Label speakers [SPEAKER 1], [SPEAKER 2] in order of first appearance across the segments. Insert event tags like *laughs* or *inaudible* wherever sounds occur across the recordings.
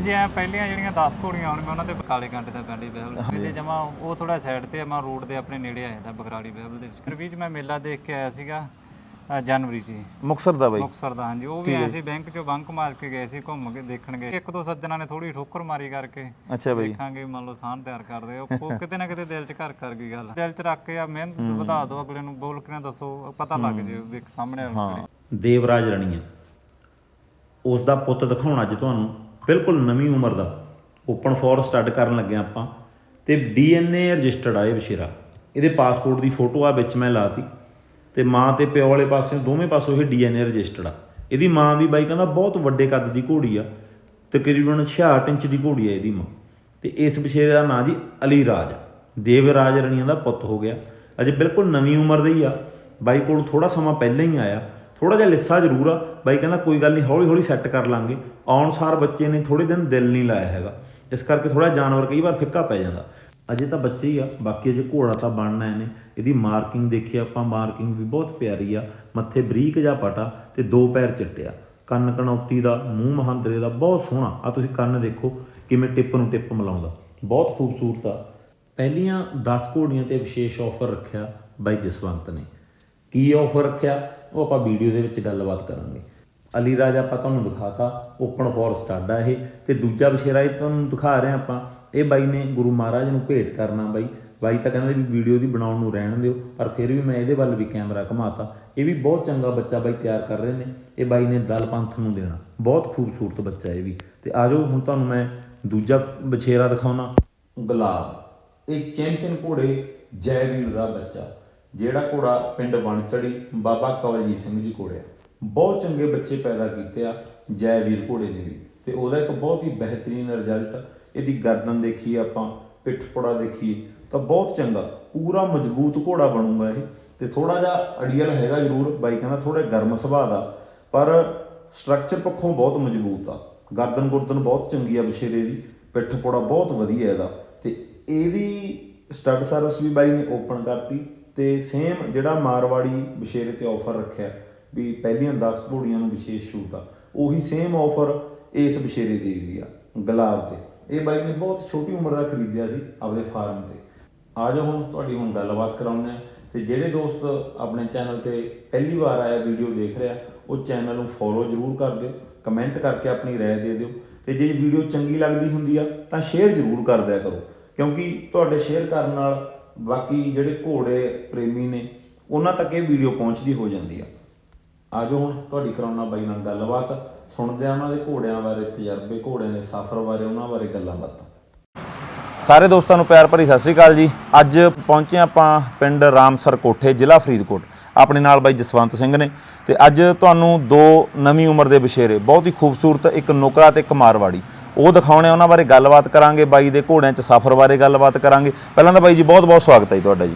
[SPEAKER 1] ਜੀ ਐ ਪਹਿਲੀਆਂ ਜਿਹੜੀਆਂ 10 ਘੋੜੀਆਂ ਹੁਣ ਮੈਂ ਉਹਨਾਂ ਤੇ ਕਾਲੇ ਕੰਟੇ ਦਾ ਪਿੰਡ ਹੀ ਬਹਿਬਲ ਇਹਦੇ ਜਮਾ ਉਹ ਥੋੜਾ ਸਾਈਡ ਤੇ ਆ ਮੈਂ ਰੋਡ ਦੇ ਆਪਣੇ ਨੇੜੇ ਆ ਜਾਂਦਾ ਬਗਰਾੜੀ ਬਹਿਬਲ ਦੇ ਵਿੱਚ। ਵਿੱਚ ਮੈਂ ਮੇਲਾ ਦੇਖ ਕੇ ਆਇਆ ਸੀਗਾ ਅ, ਜਨਵਰੀ 'ਚ ਹੀ,
[SPEAKER 2] ਮੁਕਸਰ ਦਾ ਬਾਈ।
[SPEAKER 1] ਮੁਕਤਸਰ ਦਾ ਹਾਂਜੀ। ਉਹ ਵੀ ਆਏ ਸੀ ਬੈਂਕ 'ਚੋਂ ਬੰਕ ਮਾਰ ਕੇ ਗਏ ਸੀ ਘੁੰਮ ਕੇ ਦੇਖਣ ਗਏ। ਇੱਕ ਦੋ ਸੱਜਣਾ ਨੇ ਥੋੜੀ ਠੋਕਰ ਮਾਰੀ ਕਰਕੇ।
[SPEAKER 2] ਅੱਛਾ ਬਾਈ।
[SPEAKER 1] ਦੇਖਾਂਗੇ ਮੰਨ ਲਓ ਸਾਨ ਤਿਆਰ ਕਰਦੇ ਉਹ ਉਹ ਕਿਤੇ ਨਾ ਕਿਤੇ ਦਿਲ 'ਚ ਘਰ ਕਰ ਗਈ ਗੱਲ। ਦਿਲ 'ਚ ਰੱਖ ਕੇ ਆ ਮਿਹਨਤ ਵਧਾ ਦਿਓ ਅਗਲੇ ਨੂੰ ਬੋਲ ਕੇ ਨਾ ਦੱਸੋ ਪਤਾ ਲੱਗ ਜੇ ਵੀ ਸਾਹਮਣੇ ਵਾਲੇ ਨੂੰ ਕਿਹੜੀ।
[SPEAKER 3] ਦੇਵਰਾਜ ਰਣੀਆ ਉਸ ਦਾ ਪੁੱਤ ਦਿਖਾਉਣਾ ਅੱਜ ਤੁਹਾਨੂੰ। ਬਿਲਕੁਲ ਨਵੀਂ ਉਮਰ ਦਾ ਓਪਨ ਫੋਰ ਸਟੱਡ ਕਰਨ ਲੱਗੇ ਹਾਂ ਆਪਾਂ ਤੇ ਡੀਐਨਏ ਰਜਿਸਟਰਡ ਆ ਇਹ ਬਸ਼ੇਰਾ। ਇਹਦੇ ਪਾਸਪੋਰਟ ਦੀ ਫੋਟੋ ਆ ਵਿੱਚ ਮੈਂ ਲਾਤੀ ਤੇ ਮਾਂ ਤੇ ਪਿਓ ਵਾਲੇ ਪਾਸੇ ਦੋਵੇਂ ਪਾਸੋਂ ਇਹ ਡੀਐਨਏ ਰਜਿਸਟਰਡ ਆ। ਇਹਦੀ ਮਾਂ ਵੀ ਬਾਈ ਕਹਿੰਦਾ ਬਹੁਤ ਵੱਡੇ ਕੱਦ ਦੀ ਘੋੜੀ ਆ, ਤਕਰੀਬਨ 66 ਇੰਚ ਦੀ ਘੋੜੀ ਆ ਇਹਦੀ ਮਾਂ। ਤੇ ਇਸ ਬਸ਼ੇਰੇ ਦਾ ਨਾਂ ਜੀ ਅਲੀ ਰਾਜ ਦੇਵਰਾਜ ਰਣੀਆਂ ਦਾ ਪੁੱਤ ਹੋ ਗਿਆ। ਅਜੇ ਬਿਲਕੁਲ ਨਵੀਂ ਉਮਰ ਦਾ ਹੀ ਆ। ਬਾਈ ਕੋਲ ਥੋੜਾ ਸਮਾਂ ਪਹਿਲਾਂ ਹੀ ਆਇਆ। ਥੋੜਾ ਜਿਹਾ ਲਿੱਸਾ ਜ਼ਰੂਰ ਆ। ਬਾਈ ਕਹਿੰਦਾ ਕੋਈ ਗੱਲ ਨਹੀਂ, ਹੌਲੀ ਹੌਲੀ ਸੈੱਟ ਕਰ ਲਾਂਗੇ। ਆਉਣ ਬੱਚੇ ਨੇ ਥੋੜੇ ਦਿਨ ਦਿਲ ਨਹੀਂ ਲਾਇਆ ਹੈਗਾ। ਇਸ ਕਰਕੇ ਥੋੜਾ ਜਾਨਵਰ ਕਈ ਵਾਰ ਫਿੱਕਾ ਪੈ ਜਾਂਦਾ। ਅਜੇ ਤਾਂ ਬੱਚੇ ਹੀ ਆ, ਬਾਕੀ ਅਜੇ ਘੋੜਾ ਤਾਂ ਬਣਨਾ ਇਹਨੇ। ਇਹਦੀ ਮਾਰਕਿੰਗ ਦੇਖੀ, ਆਪਾਂ ਮਾਰਕਿੰਗ ਵੀ ਬਹੁਤ ਪਿਆਰੀ ਆ। ਮੱਥੇ ਬਰੀਕ ਜਿਹਾ ਪਟਾ ਤੇ ਦੋ ਪੈਰ ਚਿੱਟਿਆ। ਕੰਨ ਕਣੌਤੀ ਦਾ, ਮੂੰਹ ਮਹਾਂਦਰੇ ਦਾ, ਬਹੁਤ ਸੋਹਣਾ। ਆ ਤੁਸੀਂ ਕੰਨ ਦੇਖੋ ਕਿਵੇਂ ਟਿਪ ਨੂੰ ਟਿਪ ਮਿਲਾਉਂਦਾ। ਬਹੁਤ ਖੂਬਸੂਰਤ ਆ। ਪਹਿਲੀਆਂ 10 ਘੋੜੀਆਂ ਤੇ ਵਿਸ਼ੇਸ਼ ਆਫਰ ਰੱਖਿਆ ਬਾਈ ਜਸਵੰਤ ਨੇ। ਕੀ ਆਫਰ ਰੱਖਿਆ? ਉਹ ਆਪਾਂ ਵੀਡੀਓ ਦੇ ਵਿੱਚ ਗੱਲਬਾਤ ਕਰਾਂਗੇ। ਅਲੀ ਰਾਜ ਆਪਾਂ ਤੁਹਾਨੂੰ ਦਿਖਾਤਾ, ਓਪਨ ਫੋਰ ਸਟਾਡ ਆ ਇਹ, ਤੇ ਦੂਜਾ ਬਸ਼ੇਰਾ ਇਹ ਤੁਹਾਨੂੰ ਦਿਖਾ ਰਹੇ ਹਾਂ ਆਪਾਂ। ਇਹ ਬਾਈ ਨੇ ਗੁਰੂ ਮਹਾਰਾਜ ਨੂੰ ਭੇਟ ਕਰਨਾ ਬਾਈ। ਬਾਈ ਤਾਂ ਕਹਿੰਦੇ ਵੀ ਵੀਡੀਓ ਦੀ ਬਣਾਉਣ ਨੂੰ ਰਹਿਣ ਦਿਓ, ਪਰ ਫਿਰ ਵੀ ਮੈਂ ਇਹਦੇ ਵੱਲ ਵੀ ਕੈਮਰਾ ਘੁਮਾਤਾ। ਇਹ ਵੀ ਬਹੁਤ ਚੰਗਾ ਬੱਚਾ ਬਾਈ, ਤਿਆਰ ਕਰ ਰਹੇ ਨੇ। ਇਹ ਬਾਈ ਨੇ ਦਲ ਪੰਥ ਨੂੰ ਦੇਣਾ। ਬਹੁਤ ਖੂਬਸੂਰਤ ਬੱਚਾ ਇਹ ਵੀ। ਤੇ ਆਜੋ ਹੁਣ ਤੁਹਾਨੂੰ ਮੈਂ ਦੂਜਾ ਬਛੇਰਾ ਦਿਖਾਉਣਾ। ਗੁਲਾਬ, ਇਹ ਚੈਂਪੀਅਨ ਘੋੜੇ ਜੈਵੀਰ ਦਾ ਬੱਚਾ। ਜਿਹੜਾ ਘੋੜਾ ਪਿੰਡ ਵਣਚੜੀ ਬਾਬਾ ਕਵਲਜੀਤ ਸਿੰਘ ਜੀ ਕੋਲੇ ਆ। ਬਹੁਤ ਚੰਗੇ ਬੱਚੇ ਪੈਦਾ ਕੀਤੇ ਆ ਜੈਵੀਰ ਘੋੜੇ ਨੇ ਵੀ। ਤੇ ਉਹਦਾ ਇੱਕ ਬਹੁਤ ਹੀ ਬਿਹਤਰੀਨ ਰਿਜ਼ਲਟ ਇਹਦੀ ਗਰਦਨ ਦੇਖੀ ਆਪਾਂ, ਪਿੱਠ ਪੋੜਾ ਦੇਖੀ, ਤਾਂ ਬਹੁਤ ਚੰਗਾ, ਪੂਰਾ ਮਜ਼ਬੂਤ ਘੋੜਾ ਬਣੂਗਾ ਇਹ। ਤੇ ਥੋੜਾ ਜਿਹਾ ਅੜੀਅਲ ਹੈਗਾ ਜ਼ਰੂਰ, ਬਾਈ ਕਹਿੰਦਾ ਥੋੜਾ ਗਰਮ ਸੁਭਾਅ ਦਾ, ਪਰ ਸਟਰਕਚਰ ਪੱਖੋਂ ਬਹੁਤ ਮਜ਼ਬੂਤ ਆ। ਗਰਦਨ ਗੁਰਦਨ ਬਹੁਤ ਚੰਗੀ ਆ ਬਸ਼ੇਰੇ ਦੀ, ਪਿੱਠ ਪੋੜਾ ਬਹੁਤ ਵਧੀਆ ਇਹਦਾ। ਤੇ ਇਹਦੀ ਸਟੱਡ ਸਰਵਿਸ ਵੀ ਬਾਈ ਨੇ ਓਪਨ ਕਰਤੀ। ਤੇ ਸੇਮ ਜਿਹੜਾ ਮਾਰਵਾੜੀ ਬਸ਼ੇਰੇ ਤੇ ਆਫਰ ਰੱਖਿਆ ਵੀ ਪਹਿਲੀਆਂ 10 ਘੋੜੀਆਂ ਨੂੰ ਵਿਸ਼ੇਸ਼ ਛੂਟ ਆ ਉਹੀ ਸੇਮ ਆਫਰ ਇਸ ਬਸ਼ੇਰੇ ਦੀ ਵੀ ਆ ਗੁਲਾਬ ਤੇ ਇਹ ਬਾਈ ਨੇ ਬਹੁਤ ਛੋਟੀ ਉਮਰ ਦਾ ਖਰੀਦਿਆ ਸੀ ਆਪਦੇ ਫਾਰਮ ਤੇ ਆ ਜਾਓ ਹੁਣ ਤੁਹਾਡੀ ਹੁਣ ਗੱਲਬਾਤ ਕਰਾਉਂਦੇ ਆ ਤੇ ਜਿਹੜੇ ਦੋਸਤ ਆਪਣੇ ਚੈਨਲ ਤੇ ਪਹਿਲੀ ਵਾਰ ਆਇਆ ਵੀਡੀਓ ਦੇਖ ਰਿਹਾ ਉਹ ਚੈਨਲ ਨੂੰ ਫੋਲੋ ਜ਼ਰੂਰ ਕਰ ਦਿਓ ਕਮੈਂਟ ਕਰਕੇ ਆਪਣੀ رائے ਦੇ ਦਿਓ ਤੇ ਜੇ ਵੀਡੀਓ ਚੰਗੀ ਲੱਗਦੀ ਹੁੰਦੀ ਆ ਤਾਂ ਸ਼ੇਅਰ ਜ਼ਰੂਰ ਕਰ ਦਿਆ ਕਰੋ ਕਿਉਂਕਿ ਤੁਹਾਡੇ ਸ਼ੇਅਰ ਕਰਨ ਨਾਲ ਬਾਕੀ ਜਿਹੜੇ ਘੋੜੇ ਪ੍ਰੇਮੀ ਨੇ, ਉਹਨਾਂ ਤੱਕ ਇਹ ਵੀਡੀਓ ਪਹੁੰਚਦੀ ਹੋ ਜਾਂਦੀ ਆ। ਆਜੋ ਹੁਣ ਤੁਹਾਡੀ ਕਰਾਉਣਾ ਬਾਈ ਨਾਲ ਗੱਲਬਾਤ, ਸੁਣਦੇ ਆ ਉਹਨਾਂ ਦੇ ਘੋੜਿਆਂ ਬਾਰੇ ਤਜਰਬੇ, ਘੋੜਿਆਂ ਦੇ ਸਫ਼ਰ ਬਾਰੇ, ਉਹਨਾਂ ਬਾਰੇ ਗੱਲਾਂ ਬਾਤਾਂ।
[SPEAKER 2] ਸਾਰੇ ਦੋਸਤਾਂ ਨੂੰ ਪਿਆਰ ਭਰੀ ਸਤਿ ਸ੍ਰੀ ਅਕਾਲ ਜੀ। ਅੱਜ ਪਹੁੰਚੇ ਆਪਾਂ ਪਿੰਡ ਰਾਮਸਰ ਕੋਠੇ, ਜ਼ਿਲ੍ਹਾ ਫਰੀਦਕੋਟ। ਆਪਣੇ ਨਾਲ ਬਾਈ ਜਸਵੰਤ ਸਿੰਘ ਨੇ। ਤੇ ਅੱਜ ਤੁਹਾਨੂੰ ਦੋ ਨਵੀਂ ਉਮਰ ਦੇ ਬਸ਼ੇਰੇ, ਬਹੁਤ ਹੀ ਖੂਬਸੂਰਤ ਇੱਕ ਨੁਕਰਾ ਤੇ ਇੱਕ ਮਾਰਵਾੜੀ। ਉਹ ਦਿਖਾਉਣੇ ਉਹਨਾਂ ਬਾਰੇ ਗੱਲਬਾਤ ਕਰਾਂਗੇ ਬਾਈ ਦੇ ਘੋੜਿਆਂ 'ਚ ਸਫ਼ਰ ਬਾਰੇ ਗੱਲਬਾਤ ਕਰਾਂਗੇ। ਪਹਿਲਾਂ ਤਾਂ ਬਾਈ ਜੀ ਬਹੁਤ ਬਹੁਤ ਸਵਾਗਤ ਹੈ ਜੀ ਤੁਹਾਡਾ ਜੀ।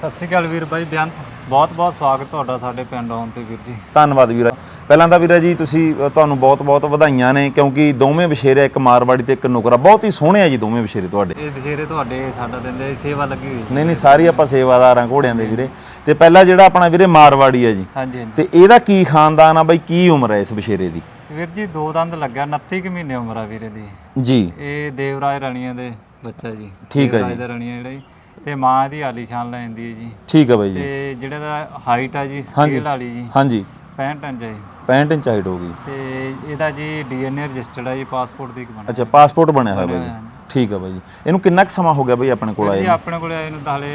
[SPEAKER 1] ਸਤਿ ਸ਼੍ਰੀ ਅਕਾਲ ਵੀਰ ਬਾਈ ਬਿਆਨ ਬਹੁਤ ਬਹੁਤ ਸਵਾਗਤ ਤੁਹਾਡਾ ਸਾਡੇ ਪਿੰਡ ਆਉਣ ਤੇ ਵੀਰ ਜੀ।
[SPEAKER 2] ਧੰਨਵਾਦ ਵੀਰਾ ਪਹਿਲਾਂ ਤਾਂ ਵੀਰਾ ਜੀ ਤੁਸੀਂ ਤੁਹਾਨੂੰ ਬਹੁਤ ਬਹੁਤ ਵਧਾਈਆਂ ਨੇ ਕਿਉਂਕਿ ਦੋਵੇਂ ਬਸ਼ੇਰੇ ਇੱਕ ਮਾਰਵਾੜੀ ਤੇ ਇੱਕ ਨੁਕਰਾ। ਬਹੁਤ ਹੀ ਸੋਹਣੇ ਆ ਜੀ ਦੋਵੇਂ ਬਸ਼ੇਰੇ ਤੁਹਾਡੇ।
[SPEAKER 1] ਇਹ ਬਸ਼ੇਰੇ ਤੁਹਾਡੇ ਸਾਡਾ ਦਿੰਦੇ ਸੇਵਾ ਲੱਗੀ ਹੋਈ
[SPEAKER 2] ਨਹੀਂ ਨਹੀਂ ਸਾਰੀ ਆਪਾਂ ਸੇਵਾਦਾਰ ਘੋੜਿਆਂ ਦੇ ਵੀਰੇ। ਤੇ ਪਹਿਲਾਂ ਜਿਹੜਾ ਆਪਣਾ ਵੀਰੇ ਮਾਰਵਾੜੀ ਆ ਜੀ।
[SPEAKER 1] ਹਾਂਜੀ ਹਾਂਜੀ।
[SPEAKER 2] ਤੇ ਇਹਦਾ ਕੀ ਖਾਨਦਾਨ ਆ ਬਾਈ? ਕੀ ਉਮਰ ਹੈ ਇਸ ਬਸ਼ੇਰੇ ਦੀ?
[SPEAKER 1] ਵੀਰ ਜੀ ਦੋ ਦੰਦ ਲੱਗਿਆ 29 ਕੁ ਮਹੀਨੇ ਉਮਰ ਆ ਵੀਰੇ ਦੀ।
[SPEAKER 2] ਜੀ।
[SPEAKER 1] ਇਹ ਦੇਵਰਾਜ ਰਾਣੀਆਂ ਦੇ ਬੱਚਾ ਜੀ।
[SPEAKER 2] ਠੀਕ ਹੈ
[SPEAKER 1] ਦੇਵਰਾਜ ਦਾ ਰਾਣੀਆਂ ਜਿਹੜਾ ਜੀ। ਤੇ ਮਾਂ ਇਹਦੀ ਆਲੀਸ਼ਾਨ ਲੈਂਦੀ ਹੈ ਜੀ।
[SPEAKER 2] ਠੀਕ ਹੈ ਬਾਈ ਜੀ।
[SPEAKER 1] ਤੇ ਜਿਹੜਾ ਦਾ ਹਾਈਟ ਆ ਜੀ ਸਕੇਲ ਵਾਲੀ ਜੀ।
[SPEAKER 2] ਹਾਂਜੀ।
[SPEAKER 1] 65 ਇੰਚ ਹੈ ਜੀ।
[SPEAKER 2] 65 ਇੰਚ ਹਾਈਟ ਹੋ ਗਈ।
[SPEAKER 1] ਤੇ ਇਹਦਾ ਜੀ ਡੀਐਨਏ ਰਜਿਸਟਰਡ ਆ ਜੀ ਪਾਸਪੋਰਟ ਦੀ ਬਣਾ
[SPEAKER 2] ਅੱਛਾ ਪਾਸਪੋਰਟ ਬਣਿਆ ਹੋਇਆ ਬਾਈ ਜੀ।
[SPEAKER 1] ਹੋਇਆ।
[SPEAKER 2] ਠੀਕ ਹੈ ਬਾਈ ਜੀ। ਇਹਨੂੰ ਕਿੰਨਾ ਕੁ ਸਮਾਂ ਹੋ ਗਿਆ ਬਾਈ ਆਪਣੇ ਕੋਲ ਆਏ
[SPEAKER 1] ਜੀ
[SPEAKER 2] ਨੂੰ?
[SPEAKER 1] ਆਪਣੇ ਕੋਲੇ ਇਹਨੂੰ ਤਾਂ ਹਲੇ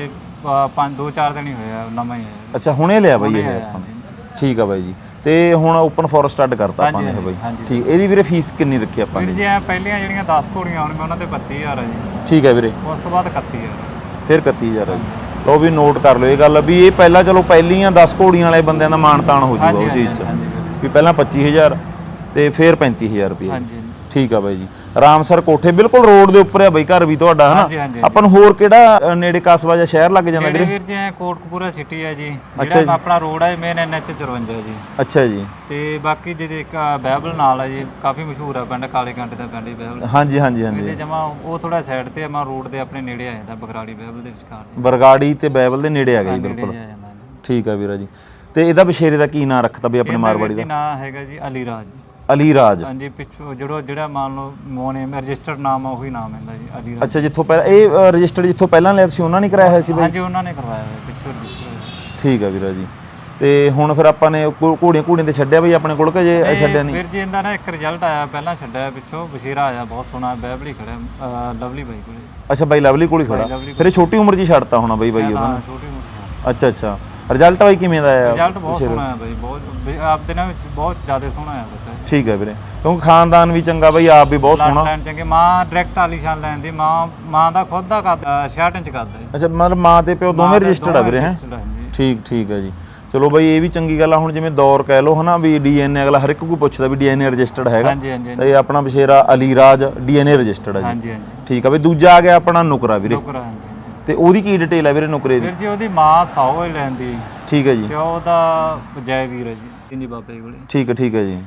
[SPEAKER 1] 5 2 4 ਦਿਨ ਹੀ ਹੋਏ ਆ ਨਵਾਂ ਹੀ ਹੈ
[SPEAKER 2] ਅੱਛਾ ਹੁਣੇ ਲਿਆ ਬਾਈ ਇਹ
[SPEAKER 1] ਆਇਆ
[SPEAKER 2] ਆਪਾਂ ਨੇ। ਠੀਕ ਹੈ ਬਾਈ ਜੀ। ਤੇ ਹੁਣ ਓਪਨ ਫੋਰ ਸਟਾਰਟ ਕਰਤਾ ਆਪਾਂ ਨੇ ਇਹ ਬਾਈ।
[SPEAKER 1] ਹਾਂਜੀ।
[SPEAKER 2] ਠੀਕ ਇਹਦੀ ਵੀਰੇ ਫੀਸ ਕਿੰਨੀ ਰੱਖੀ ਆਪਾਂ
[SPEAKER 1] ਵੀਰ
[SPEAKER 2] ਨੇ?
[SPEAKER 1] ਜੀ ਪਹਿਲੀਆਂ ਜਿਹੜੀਆਂ 10 ਘੋੜੀਆਂ ਮੈਂ ਉਹਨਾਂ ਤੇ 25000 ਆ ਜੀ।
[SPEAKER 2] ਠੀਕ ਹੈ ਵੀਰੇ।
[SPEAKER 1] ਉਸ ਤੋਂ ਬਾਅਦ 31000
[SPEAKER 2] ਫਿਰ 31000 ਹੈ ਜੀ। ਲਓ ਵੀ ਨੋਟ ਕਰ ਲਓ ਇਹ ਗੱਲ ਵੀ ਇਹ ਪਹਿਲਾਂ ਚਲੋ ਪਹਿਲੀਆਂ 10 ਘੋੜੀਆਂ ਵਾਲੇ ਬੰਦਿਆਂ ਦਾ ਮਾਣ ਤਾਣ ਹੋ
[SPEAKER 1] ਹਾਂਜੀ
[SPEAKER 2] ਉਹ
[SPEAKER 1] ਹਾਂਜੀ
[SPEAKER 2] ਚੀਜ਼ 'ਚ।
[SPEAKER 1] ਹਾਂਜੀ
[SPEAKER 2] ਵੀ ਪਹਿਲਾਂ 25000 ਤੇ ਫਿਰ 35000 ਰੁਪਏ।
[SPEAKER 1] ਹਾਂਜੀ।
[SPEAKER 2] ਠੀਕ ਆ ਬਾਈ ਜੀ। ਰਾਮਸਰ ਕੋਠੇ ਬਿਲਕੁਲ ਰੋਡ ਦੇ ਉੱਪਰ ਆ ਬਾਈ ਘਰ ਵੀ ਤੁਹਾਡਾ
[SPEAKER 1] ਹਾਂਜੀ,
[SPEAKER 2] ਹਨਾ
[SPEAKER 1] ਹਾਂਜੀ।
[SPEAKER 2] ਆਪਾਂ ਨੂੰ ਹੋਰ ਕਿਹੜਾ ਅ, ਨੇੜੇ ਕਸਬਾ ਜਾਂ ਸ਼ਹਿਰ ਲੱਗ ਜਾਂਦਾ ਵੀਰੇ?
[SPEAKER 1] ਵੀਰ ਜੀ ਐ ਕੋਟਕਪੂਰਾ ਸਿਟੀ ਹੈ ਜੀ।
[SPEAKER 2] ਅੱਛਾ ਜੀ।
[SPEAKER 1] ਜਿਹੜਾ ਆਪਣਾ ਰੋਡ ਹੈ ਮੇਨ ਐਨਐਚ 54 ਜੀ।
[SPEAKER 2] ਅੱਛਾ ਜੀ।
[SPEAKER 1] ਤੇ ਬਾਕੀ ਜਿਹਦੇ ਇੱਕ ਬਹਿਬਲ ਨਾਲ ਹੈ ਜੀ ਕਾਫੀ ਮਸ਼ਹੂਰ ਹੈ ਪਿੰਡ ਕਾਲੇ ਕੰਟੇ ਦਾ ਪਿੰਡ ਹੀ ਬਹਿਬਲ।
[SPEAKER 2] ਹਾਂਜੀ ਹਾਂਜੀ ਹਾਂਜੀ।
[SPEAKER 1] ਇਹਦੇ ਜਮਾ ਉਹ ਥੋੜਾ ਸਾਈਡ ਤੇ ਆ ਮੈਂ ਰੋਡ ਦੇ ਆਪਣੇ ਨੇੜੇ ਆ ਜਾਂਦਾ ਬਗਰਾੜੀ ਬਹਿਬਲ ਦੇ ਵਿਚਕਾਰ ਜੀ।
[SPEAKER 2] ਬਰਗਾੜੀ ਤੇ ਬਾਈਬਲ ਦੇ ਨੇੜੇ ਆ ਗਈ
[SPEAKER 1] ਨੇੜੇ
[SPEAKER 2] ਬਿਲਕੁਲ।
[SPEAKER 1] ਜਿਹਾ ਆ ਜਾਂਦਾ। ਜੀ
[SPEAKER 2] ਠੀਕ ਆ ਵੀਰਾ ਜੀ। ਤੇ ਇਹਦਾ ਬਸ਼ੇਰੇ ਦਾ ਕੀ ਨਾਂ ਰੱਖਤਾ ਵੀ ਆਪਣੇ ਮਾਰਵਾੜੀ ਦਾ
[SPEAKER 1] ਜੀ ਨਾਂ ਹੈਗਾ ਜੀ ਅਲੀ ਰਾਜ ਜੀ
[SPEAKER 3] ਅਲੀ ਰਾਜ।
[SPEAKER 1] ਹਾਂਜੀ ਪਿੱਛੋਂ ਜਿਹੜਾ ਜਿਹੜਾ ਮੰਨ ਲਓ ਮੋਨੇ ਰਜਿਸਟਰਡ ਨਾਮ ਆ ਉਹੀ ਨਾਮ ਇਹਦਾ ਜੀ ਅਲੀ ਰਾਜ।
[SPEAKER 3] ਅੱਛਾ ਜਿੱਥੋਂ ਪਹਿਲਾਂ ਇਹ ਰਜਿਸਟਰਡ ਜਿੱਥੋਂ ਪਹਿਲਾਂ ਲਿਆ ਤੁਸੀਂ ਉਹਨਾਂ ਨੇ ਕਰਾਇਆ ਹੋਇਆ ਸੀ ਬਾਈ?
[SPEAKER 1] ਹਾਂਜੀ ਉਹਨਾਂ ਨੇ ਕਰਵਾਇਆ ਹੋਇਆ ਪਿੱਛੋਂ ਰਜਿਸਟਰ
[SPEAKER 3] ਠੀਕ ਆ ਵੀਰਾ ਜੀ। ਤੇ ਹੁਣ ਫਿਰ ਆਪਾਂ ਨੇ ਘੋੜੀਆਂ ਘੋੜੀਆਂ ਤੇ ਛੱਡਿਆ ਬਈ ਆਪਣੇ ਕੋਲ ਕਿ ਜੇ ਛੱਡਿਆ ਨਹੀਂ?
[SPEAKER 1] ਵੀਰ ਜੀ ਇਹਦਾ ਨਾ ਇੱਕ ਰਿਜ਼ਲਟ ਆਇਆ ਪਹਿਲਾਂ ਛੱਡਿਆ ਪਿੱਛੋਂ ਬਸ਼ੀਰਾ ਆਇਆ ਬਹੁਤ ਸੋਹਣਾ ਬੈਬਲੀ ਅਹ ਲਵਲੀ ਬਾਈ ਕੋਲੇ।
[SPEAKER 3] ਅੱਛਾ ਬਾਈ ਲਵਲੀ ਕੋਲ ਹੀ ਖੜਾ। ਫਿਰ ਛੋਟੀ ਉਮਰ 'ਚ ਹੀ ਛੱਡਤਾ ਹੋਣਾ ਬਾਈ ਬਾਈ ਉਹਦਾ
[SPEAKER 1] ਹਾਂ ਛੋਟੀ ਉਮਰ
[SPEAKER 3] ਅੱਛਾ ਅੱਛਾ। ਰਿਜ਼ਲਟ ਬਾਈ ਕਿਵੇਂ ਦਾ ਆਇਆ
[SPEAKER 1] ਰਿਜ਼ਲਟ ਬਹੁਤ ਸੋਹਣਾ ਹੈ ਬਾਈ ਬਹੁਤ ਆਪਦੇ ਨਾਲ ਵਿੱਚ ਬਹੁਤ ਜ਼ਿਆਦਾ ਸੋਹਣਾ ਹੈ ਬੱਚਾ।
[SPEAKER 3] ਠੀਕ ਹੈ ਵੀਰੇ। ਕਿਉਂਕਿ ਖਾਨਦਾਨ ਵੀ ਚੰਗਾ ਬਾਈ ਆਪ ਵੀ ਬਹੁਤ ਸੋਹਣਾ।
[SPEAKER 1] ਲੈਣ ਚੰਗੇ ਮਾਂ ਡਾਇਰੈਕਟ ਆਲੀਸ਼ਾਨ ਲੈਣ ਦੀ ਮਾਂ ਮਾਂ ਦਾ ਖੁਦ ਦਾ 66 ਇੰਚ ਕੱਦ ਹੈ
[SPEAKER 3] ਅੱਛਾ ਮਤਲਬ ਮਾਂ ਤੇ ਪਿਓ ਦੋਵੇਂ ਰਜਿਸਟਰਡ ਆ ਵੀਰੇ ਹੈ?
[SPEAKER 1] registered।
[SPEAKER 3] ਠੀਕ ਠੀਕ ਹੈ ਜੀ। ਚਲੋ ਬਾਈ ਇਹ ਵੀ ਚੰਗੀ ਗੱਲ ਆ ਹੁਣ ਜਿਵੇਂ ਦੌਰ ਕਹਿ ਲਓ ਹਨਾ ਵੀ ਡੀਐਨਏ ਅਗਲਾ ਹਰ ਇੱਕ ਕੋਈ ਪੁੱਛਦਾ ਵੀ ਡੀਐਨਏ ਰਜਿਸਟਰਡ ਹੈਗਾ।
[SPEAKER 1] ਹਾਂਜੀ ਹਾਂਜੀ ਹਾਂਜੀ,
[SPEAKER 3] ਤੇ ਇਹ ਆਪਣਾ ਬਸ਼ੇਰਾ ਅਲੀ ਰਾਜ ਡੀਐਨਏ ਰਜਿਸਟਰਡ ਹੈ ਜੀ।
[SPEAKER 1] ਹਾਂਜੀ ਹਾਂਜੀ।
[SPEAKER 3] ਠੀਕ ਆ ਬਈ ਦੂਜਾ ਆ ਗਿਆ ਆਪਣਾ ਨੁਕਰਾ ਵੀਰੇ।
[SPEAKER 1] ਨੁਕਰ ਹਾਂਜੀ
[SPEAKER 3] ਤੇ ਉਹਦੀ ਕੀ ਡਿਟੇਲ ਹੈ ਵੀਰੇ ਨੁਕਰੇ ਦੀ?
[SPEAKER 1] ਵੀਰ ਜੀ ਉਹਦੀ ਮਾਂ ਸਾਓ ਹੀ ਲੈਂਦੀ।
[SPEAKER 3] ਠੀਕ ਹੈ ਜੀ।
[SPEAKER 1] ਪਿਓ ਉਹਦਾ ਜੈ ਵੀਰ ਹੈ ਜੀ ਕਿੰਨੀ ਬਾਬੇ ਕੋਲੇ।
[SPEAKER 3] ਠੀਕ ਹੈ ਠੀਕ ਹੈ ਜੀ।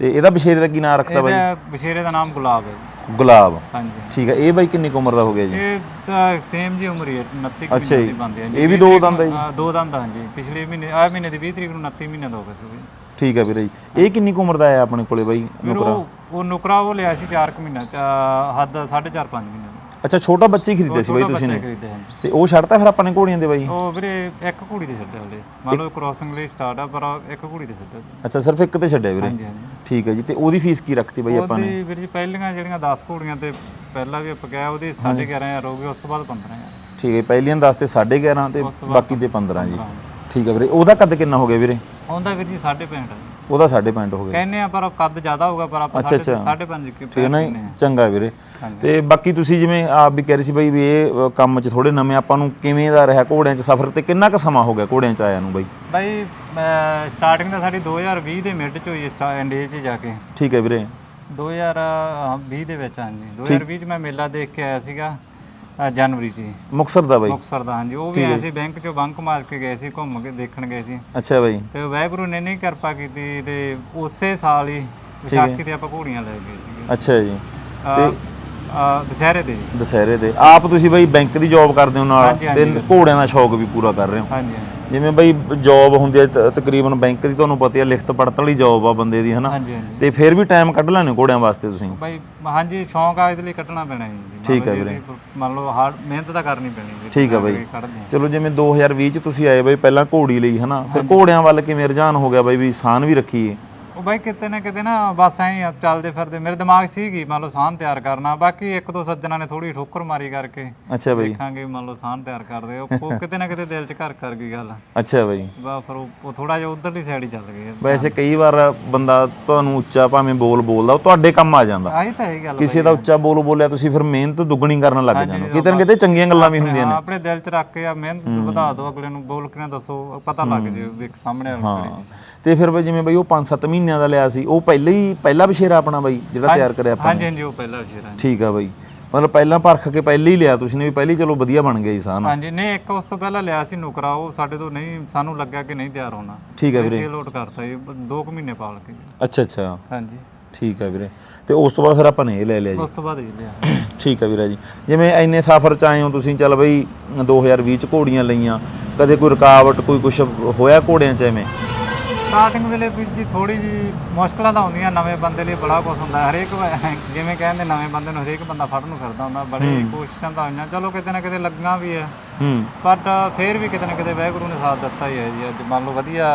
[SPEAKER 3] ਤੇ ਇਹਦਾ ਬਸ਼ੇਰੇ ਦਾ ਕੀ ਨਾਮ ਰੱਖਤਾ ਬਾਈ?
[SPEAKER 1] ਇਹਦਾ ਬਸ਼ੇਰੇ ਦਾ ਨਾਮ ਗੁਲਾਬ ਹੈ ਜੀ।
[SPEAKER 3] ਗੁਲਾਬ।
[SPEAKER 1] ਹਾਂਜੀ।
[SPEAKER 3] ਠੀਕ ਹੈ ਇਹ ਬਾਈ ਕਿੰਨੀ ਕੁ ਉਮਰ ਦਾ ਹੋ ਗਿਆ ਜੀ?
[SPEAKER 1] ਇਹ ਤਾਂ ਸੇਮ ਜੀ ਉਮਰ ਹੀ ਹੈ 29 ਕੁ
[SPEAKER 3] ਅੱਛਾ
[SPEAKER 1] ਮਹੀਨੇ
[SPEAKER 3] ਜੀ।
[SPEAKER 1] ਦੀ ਬੰਦੇ ਆ
[SPEAKER 3] ਇਹ ਵੀ ਦੋ ਦੰਦ ਹੈ ਜੀ?
[SPEAKER 1] ਹਾਂ, ਦੋ ਦੰਦ ਹਾਂਜੀ ਪਿਛਲੇ ਮਹੀਨੇ ਆ ਮਹੀਨੇ ਦੀ 20 ਤਰੀਕ ਨੂੰ 29 ਮਹੀਨੇ ਦਾ ਹੋ ਗਿਆ ਸੀ ਵੀ
[SPEAKER 3] ਠੀਕ ਹੈ ਵੀਰੇ ਜੀ। ਇਹ ਕਿੰਨੀ ਕੁ ਉਮਰ ਦਾ ਆਇਆ ਆਪਣੇ ਕੋਲੇ ਬਾਈ
[SPEAKER 1] ਫਿਰ
[SPEAKER 3] ਨੁਕਰਾ?
[SPEAKER 1] ਉਹ ਉਹ ਨੁਕਰਾ ਉਹ ਲਿਆ ਸੀ 4 ਕੁ ਮਹੀਨਾ ਚ ਹੱਦ 4.5 5 ਮਹੀਨੇ ਦਾ।
[SPEAKER 3] ਅੱਛਾ ਛੋਟਾ ਬੱਚਾ ਹੀ ਖਰੀਦਿਆ ਸੀ ਬਾਈ
[SPEAKER 1] ਛੋਟਾ
[SPEAKER 3] ਤੁਸੀਂ
[SPEAKER 1] ਬੱਚਾ
[SPEAKER 3] ਨੇ?
[SPEAKER 1] ਖਰੀਦਿਆ ਹਾਂਜੀ।
[SPEAKER 3] ਤੇ ਉਹ ਛੱਡਤਾ ਫਿਰ ਆਪਾਂ ਨੇ ਘੋੜੀਆਂ ਦੇ ਬਾਈ?
[SPEAKER 1] ਉਹ ਵੀਰੇ ਇੱਕ ਕੁੜੀ ਦੇ ਛੱਡਿਆ ਹਲੇ। ਮੰਨ ਲਓ ਕ੍ਰੋਸਿੰਗ ਲਈ ਸਟਾਰਟ ਆ ਪਰ ਇੱਕ ਕੁੜੀ ਦੇ ਛੱਡਿਆ। ਜੀ।
[SPEAKER 3] ਅੱਛਾ ਸਿਰਫ ਇੱਕ ਤੇ ਛੱਡਿਆ ਵੀਰੇ?
[SPEAKER 1] ਹਾਂਜੀ ਹਾਂਜੀ।
[SPEAKER 3] ਠੀਕ ਹੈ ਜੀ ਤੇ ਉਹਦੀ ਫੀਸ ਕੀ ਰੱਖਤੀ ਬਾਈ ਆਪਾਂ ਨੇ?
[SPEAKER 1] ਉਹਦੀ ਵੀਰ ਜੀ ਪਹਿਲੀਆਂ ਜਿਹੜੀਆਂ 10 ਕੁੜੀਆਂ ਤੇ ਪਹਿਲਾਂ ਵੀ ਆਪਾਂ ਗਿਆ ਉਹਦੀ 11500 ਹੋ ਗਈ ਉਸ ਤੋਂ ਬਾਅਦ 15000
[SPEAKER 3] ਠੀਕ ਹੈ ਪਹਿਲੀਆਂ 10 ਤੇ 11.5 ਤੇ ਬਾਕੀ ਤੇ 15 ਜੀ। ਠੀਕ ਹੈ ਵੀਰੇ ਉਹਦਾ ਕੱਦ ਕਿੰਨਾ ਹੋ ਗਿਆ ਵੀਰੇ?
[SPEAKER 1] ਉਹਦਾ ਵੀਰ ਜੀ 65 ਹੈ।
[SPEAKER 3] ਉਹਦਾ 5.5 ਹੋ ਗਿਆ।
[SPEAKER 1] ਕਹਿੰਨੇ ਆ ਪਰ ਕੱਦ ਜ਼ਿਆਦਾ ਹੋਊਗਾ ਪਰ ਆਪਾਂ
[SPEAKER 3] ਅੱਛਾ, ਅੱਛਾ।
[SPEAKER 1] 5.5 ਕਿ
[SPEAKER 3] ਠੀਕ ਹੈ ਨਾ ਜੀ? ਚੰਗਾ ਵੀਰੇ। ਤੇ ਬਾਕੀ ਤੁਸੀਂ ਜਿਵੇਂ ਆਪ ਵੀ ਕਹਿ ਰਹੇ ਸੀ ਬਾਈ ਵੀ ਇਹ ਅ, ਕੰਮ 'ਚ ਥੋੜੇ ਨਵੇਂ ਆਪਾਂ ਨੂੰ ਕਿਵੇਂ ਦਾ ਰਿਹਾ ਘੋੜਿਆਂ 'ਚ ਸਫ਼ਰ ਤੇ ਕਿੰਨਾ ਕੁ ਸਮਾਂ ਹੋ ਗਿਆ ਘੋੜਿਆਂ 'ਚ ਆਇਆ ਨੂੰ ਬਾਈ?
[SPEAKER 1] ਬਾਈ ਸਟਾਰਟਿੰਗ ਤਾਂ ਸਾਡੀ 2020 ਦੇ ਮਿਡ ਚ ਹੋਈ ਸਟਾ ਇੰਡੀਆ 'ਚ ਜਾ ਕੇ।
[SPEAKER 3] ਠੀਕ ਹੈ ਵੀਰੇ।
[SPEAKER 1] 2020 ਦੇ ਵਿੱਚ ਹਾਂਜੀ। 2020 ਚ ਮੈਂ ਮੇਲਾ ਦੇਖ ਕੇ ਆਇਆ ਸੀਗਾ। ਅ, ਜਨਵਰੀ 'ਚ ਹੀ,
[SPEAKER 3] ਮੁਕਸਰ ਦਾ ਬਾਈ?
[SPEAKER 1] ਮੁਕਤਸਰ ਦਾ ਹਾਂਜੀ। ਉਹ ਵੀ ਆਏ ਸੀ ਬੈਂਕ 'ਚੋਂ ਬੰਕ ਮਾਰ ਕੇ ਗਏ ਸੀ ਘੁੰਮ ਕੇ ਦੇਖਣ ਗਏ ਸੀ।
[SPEAKER 3] ਅੱਛਾ ਬਾਈ।
[SPEAKER 1] ਤੇ ਵਾਹਿਗੁਰੂ ਨੇ ਨਹੀਂ ਕਿਰਪਾ ਕੀਤੀ ਤੇ ਉਸੇ ਸਾਲ ਹੀ ਵਿਸਾਖੀ ਤੇ ਆਪਾਂ ਘੋੜੀਆਂ ਲੈ ਗਏ ਸੀਗੇ।
[SPEAKER 3] ਅੱਛਾ ਜੀ।
[SPEAKER 1] ਅ, ਅ, ਦੁਸਹਿਰੇ ਤੇ ਜੀ।
[SPEAKER 3] ਦੁਸਹਿਰੇ ਦੇ। ਆਪ ਤੁਸੀਂ ਬਾਈ ਬੈਂਕ ਦੀ ਜੌਬ ਕਰਦੇ ਹੋ ਨਾਲ
[SPEAKER 1] ਹਾਂਜੀ,
[SPEAKER 3] ਤੇ ਘੋੜਿਆਂ ਦਾ ਸ਼ੌਕ ਵੀ ਪੂਰਾ ਕਰ ਰਹੇ ਹੋ।
[SPEAKER 1] ਹਾਂਜੀ ਹਾਂਜੀ।
[SPEAKER 3] ਜਿਵੇਂ ਬਾਈ ਜੌਬ ਹੁੰਦੀ ਹੈ ਤ- ਤਕਰੀਬਨ ਬੈਂਕ ਦੀ ਤੁਹਾਨੂੰ ਪਤਾ ਹੀ ਹੈ ਲਿਖਤ ਪੜਤ ਵਾਲੀ ਜੌਬ ਆ ਬੰਦੇ ਦੀ ਹਨਾ?
[SPEAKER 1] ਹਾਂਜੀ ਹਾਂਜੀ।
[SPEAKER 3] ਤੇ ਫਿਰ ਵੀ ਟਾਈਮ ਕੱਢ ਲੈਣੇ ਘੋੜਿਆਂ ਵਾਸਤੇ ਤੁਸੀਂ?
[SPEAKER 1] ਬਾਈ ਹਾਂਜੀ ਸ਼ੌਂਕ ਆ ਇਹਦੇ ਲਈ ਕੱਟਣਾ ਪੈਣਾ ਜੀ।
[SPEAKER 3] ਠੀਕ ਹੈ
[SPEAKER 1] ਵੀਰੇ। ਮੰਨ ਲਓ ਹਾਰਡ ਮਿਹਨਤ ਤਾਂ ਕਰਨੀ ਪੈਣੀ ਜੀ
[SPEAKER 3] ਠੀਕ ਹੈ ਬਾਈ।
[SPEAKER 1] ਕੱਢਦੇ ਹਾਂ।
[SPEAKER 3] ਚਲੋ ਜਿਵੇਂ 2020 ਚ ਤੁਸੀਂ ਆਏ ਬਾਈ ਪਹਿਲਾਂ ਘੋੜੀ ਲਈ ਹਨਾ? ਫਿਰ ਘੋੜਿਆਂ ਵੱਲ ਕਿਵੇਂ ਰੁਝਾਨ ਹੋ ਗਿਆ ਬਾਈ ਵੀ ਸਾਨ ਵੀ ਰੱਖੀਏ?
[SPEAKER 1] ਉਹ ਬਾਈ ਕਿਤੇ ਨਾ ਕਿਤੇ ਨਾ ਬਸ ਐਂ ਹੀ ਆ, ਚੱਲਦੇ ਫਿਰਦੇ। ਮੇਰੇ ਦਿਮਾਗ ਸੀਗੀ ਮੰਨ ਲਓ ਸਾਨ ਤਿਆਰ ਕਰਨਾ। ਬਾਕੀ ਇੱਕ ਦੋ ਸੱਜਣਾ ਨੇ ਥੋੜੀ ਠੋਕਰ ਮਾਰੀ ਕਰਕੇ
[SPEAKER 3] ਅੱਛਾ ਬਾਈ।
[SPEAKER 1] ਦੇਖਾਂਗੇ ਮੰਨ ਲਓ ਸਾਨ ਤਿਆਰ ਕਰਦੇ। ਉਹ ਉਹ ਕਿਤੇ ਨਾ ਕਿਤੇ ਦਿਲ 'ਚ ਘਰ ਕਰ ਗਈ ਗੱਲ।
[SPEAKER 3] ਅੱਛਾ ਬਾਈ।
[SPEAKER 1] ਬਾ ਫਿਰ ਉਹ ਥੋੜਾ ਜਿਹਾ ਉਧਰਲੀ ਸਾਈਡ ਹੀ ਚੱਲ ਗਈ
[SPEAKER 3] ਵੈਸੇ ਕਈ ਵਾਰ ਬੰਦਾ ਤੁਹਾਨੂੰ ਉੱਚਾ ਭਾਵੇਂ ਬੋਲ ਬੋਲਦਾ ਉਹ ਤੁਹਾਡੇ ਕੰਮ ਆ ਜਾਂਦਾ।
[SPEAKER 1] ਆਹੀ ਤਾਂ ਇਹ ਗੱਲ
[SPEAKER 3] ਕਿਸੇ ਦਾ ਉੱਚਾ ਬੋਲ ਬੋਲਿਆ ਤੁਸੀਂ ਫਿਰ ਮਿਹਨਤ ਦੁੱਗਣੀ ਕਰਨ ਲੱਗ ਜਾਂਦੇ ਹੋ। ਕਿਤੇ ਨਾ ਕਿਤੇ ਚੰਗੀਆਂ ਗੱਲਾਂ ਵੀ ਹੁੰਦੀਆਂ
[SPEAKER 1] ਹਾਂ, ਆਪਣੇ ਦਿਲ 'ਚ ਰੱਖ ਕੇ ਆ ਮਿਹਨਤ ਵਧਾ ਦਿਓ ਅਗਲੇ ਨੂੰ ਬੋਲ ਕੇ ਨਾ ਦੱਸੋ ਪਤਾ ਲੱਗ ਜੇ ਵੀ ਇੱਕ ਸਾਹਮਣੇ ਵਾਲੇ ਨੂੰ ਕਿਹੜੀ ਚੀਜ਼ ਆ।
[SPEAKER 3] ਤੇ ਫਿਰ ਬਈ ਜਿਵੇਂ ਬਈ ਉਹ 5-7 ਮਹੀਨਿਆਂ ਦਾ ਲਿਆ ਸੀ ਉਹ ਪਹਿਲਾਂ ਹੀ ਪਹਿਲਾ ਬਸ਼ੇਰਾ ਆਪਣਾ ਬਾਈ ਜਿਹੜਾ ਤਿਆਰ ਕਰਿਆ ਆਪਾਂ
[SPEAKER 1] ਹਾਂਜੀ ਹਾਂਜੀ ਉਹ ਪਹਿਲਾ ਸ਼ੇਰ ਹੈ
[SPEAKER 3] ਠੀਕ ਆ ਬਾਈ। ਮਤਲਬ ਪਹਿਲਾਂ ਪਰਖ ਕੇ ਪਹਿਲਾਂ ਹੀ ਲਿਆ ਤੁਸੀਂ ਨੇ ਵੀ ਪਹਿਲੀ ਚਲੋ ਵਧੀਆ ਬਣ ਗਿਆ ਜੀ ਸਾਨ
[SPEAKER 1] ਹਾਂਜੀ ਨਹੀਂ ਇੱਕ ਉਸ ਤੋਂ ਪਹਿਲਾਂ ਲਿਆ ਸੀ ਨੁਕਰਾ ਉਹ ਸਾਡੇ ਤੋਂ ਨਹੀਂ ਸਾਨੂੰ ਲੱਗਿਆ ਕਿ ਨਹੀਂ ਤਿਆਰ ਹੋਣਾ।
[SPEAKER 3] ਠੀਕ ਹੈ ਵੀਰੇ।
[SPEAKER 1] ਅਸੀਂ ਲੋਟ ਕਰਤਾ ਇਹ 2 ਕੁ ਮਹੀਨੇ ਪਾਲ ਕੇ
[SPEAKER 3] ਅੱਛਾ ਅੱਛਾ।
[SPEAKER 1] ਹਾਂਜੀ।
[SPEAKER 3] ਠੀਕ ਆ ਵੀਰੇ। ਤੇ ਉਸ ਤੋਂ ਬਾਅਦ ਫਿਰ ਆਪਾਂ ਨੇ ਇਹ ਲੈ ਲਿਆ ਜੀ।
[SPEAKER 1] ਉਸ ਤੋਂ ਬਾਅਦ ਇਹ ਲਿਆ।
[SPEAKER 3] ਠੀਕ ਆ ਵੀਰਾ ਜੀ। ਜਿਵੇਂ ਇੰਨੇ ਸਫ਼ਰ ਚ ਆਏ ਹੋ ਤੁਸੀਂ ਚੱਲ ਬਈ 2020 ਚ ਘੋੜੀਆਂ ਲਈਆਂ ਕਦੇ ਕੋਈ ਰੁਕਾਵਟ ਕੋਈ ਕੁਝ ਹੋਇਆ ਘੋੜਿਆਂ ਚ ਐਵੇਂ?
[SPEAKER 1] ਸਟਾਰਟਿੰਗ ਵੇਲੇ ਵੀਰ ਜੀ ਥੋੜੀ ਜੀ ਮੁਸ਼ਕਲਾਂ ਤਾਂ ਹੁੰਦੀਆਂ ਨਵੇਂ ਬੰਦੇ ਲਈ ਬੜਾ ਕੁਝ ਹੁੰਦਾ ਹਰੇਕ ਵ- *laughs* ਜਿਵੇਂ ਕਹਿੰਦੇ ਨਵੇਂ ਬੰਦੇ ਨੂੰ ਹਰੇਕ ਬੰਦਾ ਫੜਨ ਨੂੰ ਫਿਰਦਾ ਹੁੰਦਾ ਬੜੇ ਕੋਸ਼ਿਸ਼ਾਂ ਤਾਂ ਹੋਈਆਂ ਚਲੋ ਕਿਤੇ ਨਾ ਕਿਤੇ ਲੱਗਾਂ ਵੀ ਹੈ
[SPEAKER 3] ਹੂੰ।
[SPEAKER 1] ਬਟ ਫਿਰ ਵੀ ਕਿਤੇ ਨਾ ਕਿਤੇ ਵਾਹਿਗੁਰੂ ਨੇ ਸਾਥ ਦਿੱਤਾ ਹੀ ਹੈ ਜੀ ਅੱਜ ਮੰਨ ਲਓ ਵਧੀਆ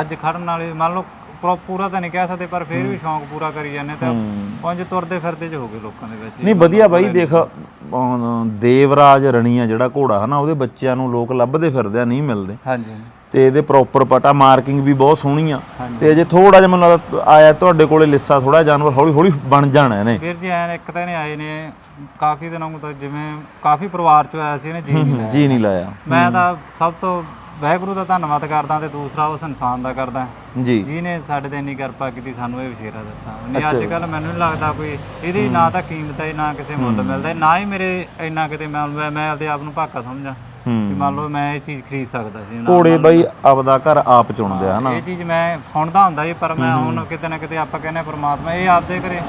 [SPEAKER 1] ਅੱਜ ਖੜਨ ਵਾਲੇ ਮੰਨ ਲਓ ਪ੍ਰੋ- ਪੂਰਾ ਤਾਂ ਨਹੀਂ ਕਹਿ ਸਕਦੇ ਪਰ ਫਿਰ ਵੀ ਸ਼ੌਂਕ ਪੂਰਾ ਕਰੀ ਜਾਂਦੇ ਤਾਂ ਪੰਜ ਤੁਰਦੇ ਫਿਰਦੇ ਚ ਹੋ ਗਏ ਲੋਕਾਂ ਦੇ ਵਿੱਚ।
[SPEAKER 3] ਨਹੀਂ ਵਧੀਆ ਬਾਈ ਦੇਖ ਅਮ, ਦੇਵਰਾਜ ਰਣੀਆ ਜਿਹੜਾ ਘੋੜਾ ਹਨਾ ਉਹਦੇ ਬੱਚਿਆਂ ਨੂੰ ਲੋਕ ਲੱਭਦੇ ਫਿਰਦੇ ਆ ਨਹੀਂ ਮਿਲਦੇ।
[SPEAKER 1] ਹਾਂਜੀ।
[SPEAKER 3] ਤੇ ਇਹਦੇ ਪ੍ਰੋਪਰ ਪਟਾ ਮਾਰਕਿੰਗ ਵੀ ਬਹੁਤ ਸੋਹਣੀ ਆ। ਤੇ ਅਜੇ ਥੋੜਾ ਜਿਹਾ ਮੈਨੂੰ ਲੱਗਦਾ ਆਇਆ ਤੁਹਾਡੇ ਕੋਲੇ ਲਿੱਸਾ ਥੋੜਾ ਜਾਨਵਰ ਹੌਲੀ ਹੌਲੀ ਬਣ ਜਾਣਾ ਇਹਨੇ।
[SPEAKER 1] ਵੀਰ ਜੀ ਐਨ ਇੱਕ ਤਾਂ ਇਹਨੇ ਆਏ ਨੇ ਕਾਫੀ ਦਿਨਾਂ ਤਾਂ ਜਿਵੇਂ ਕਾਫੀ ਪਰਿਵਾਰ ਚ ਆਇਆ ਸੀ ਇਹਨੇ ਜੀ ਨਹੀਂ ਲਾਇਆ।
[SPEAKER 3] ਜੀ ਨਹੀਂ ਲਾਇਆ।
[SPEAKER 1] ਮੈਂ ਤਾਂ ਸਭ ਤੋਂ ਵਾਹਿਗੁਰੂ ਦਾ ਧੰਨਵਾਦ ਕਰਦਾ ਤੇ ਦੂਸਰਾ ਉਸ ਇਨਸਾਨ ਦਾ ਕਰਦਾ।
[SPEAKER 3] ਜੀ।
[SPEAKER 1] ਜਿਹਨੇ ਸਾਡੇ ਤੇ ਇੰਨੀ ਕਿਰਪਾ ਕੀਤੀ ਸਾਨੂੰ ਇਹ ਵਿਸ਼ੇਰਾ ਦਿੱਤਾ। ਨਹੀਂ ਅੱਜ ਕੱਲ ਮੈਨੂੰ ਨਹੀਂ ਲੱਗਦਾ ਕੋਈ ਇਹਦੀ ਨਾ ਤਾਂ ਕੀਮਤ ਹੈ ਨਾ ਕਿਸੇ ਮੁੱਲ ਮਿਲਦਾ। ਨਾ ਹੀ ਮੇਰੇ ਇੰਨਾ ਕਿਤੇ ਮੈਂ ਮੈਂ- ਆਪਦੇ ਆਪ ਨੂੰ ਭਾਗਾ ਸਮਝਾਂ। ਕਿ ਮੰਨ ਲਓ ਮੈਂ ਇਹ ਚੀਜ਼ ਖਰੀਦ ਸਕਦਾ ਸੀ
[SPEAKER 3] ਘੋੜੇ ਬਾਈ ਆਪਦਾ ਘਰ ਆਪ ਚੁਣਦੇ ਆ ਹਨਾ?
[SPEAKER 1] ਇਹ ਚੀਜ਼ ਮੈਂ ਸੁਣਦਾ ਹੁੰਦਾ ਸੀ ਪਰ ਮੈਂ ਹੁਣ ਕਿਤੇ ਨਾ ਕਿਤੇ ਆਪਾਂ ਕਹਿੰਦੇ ਹਾਂ ਪ੍ਰਮਾਤਮਾ ਇਹ ਆਪਦੇ ਕਰੇ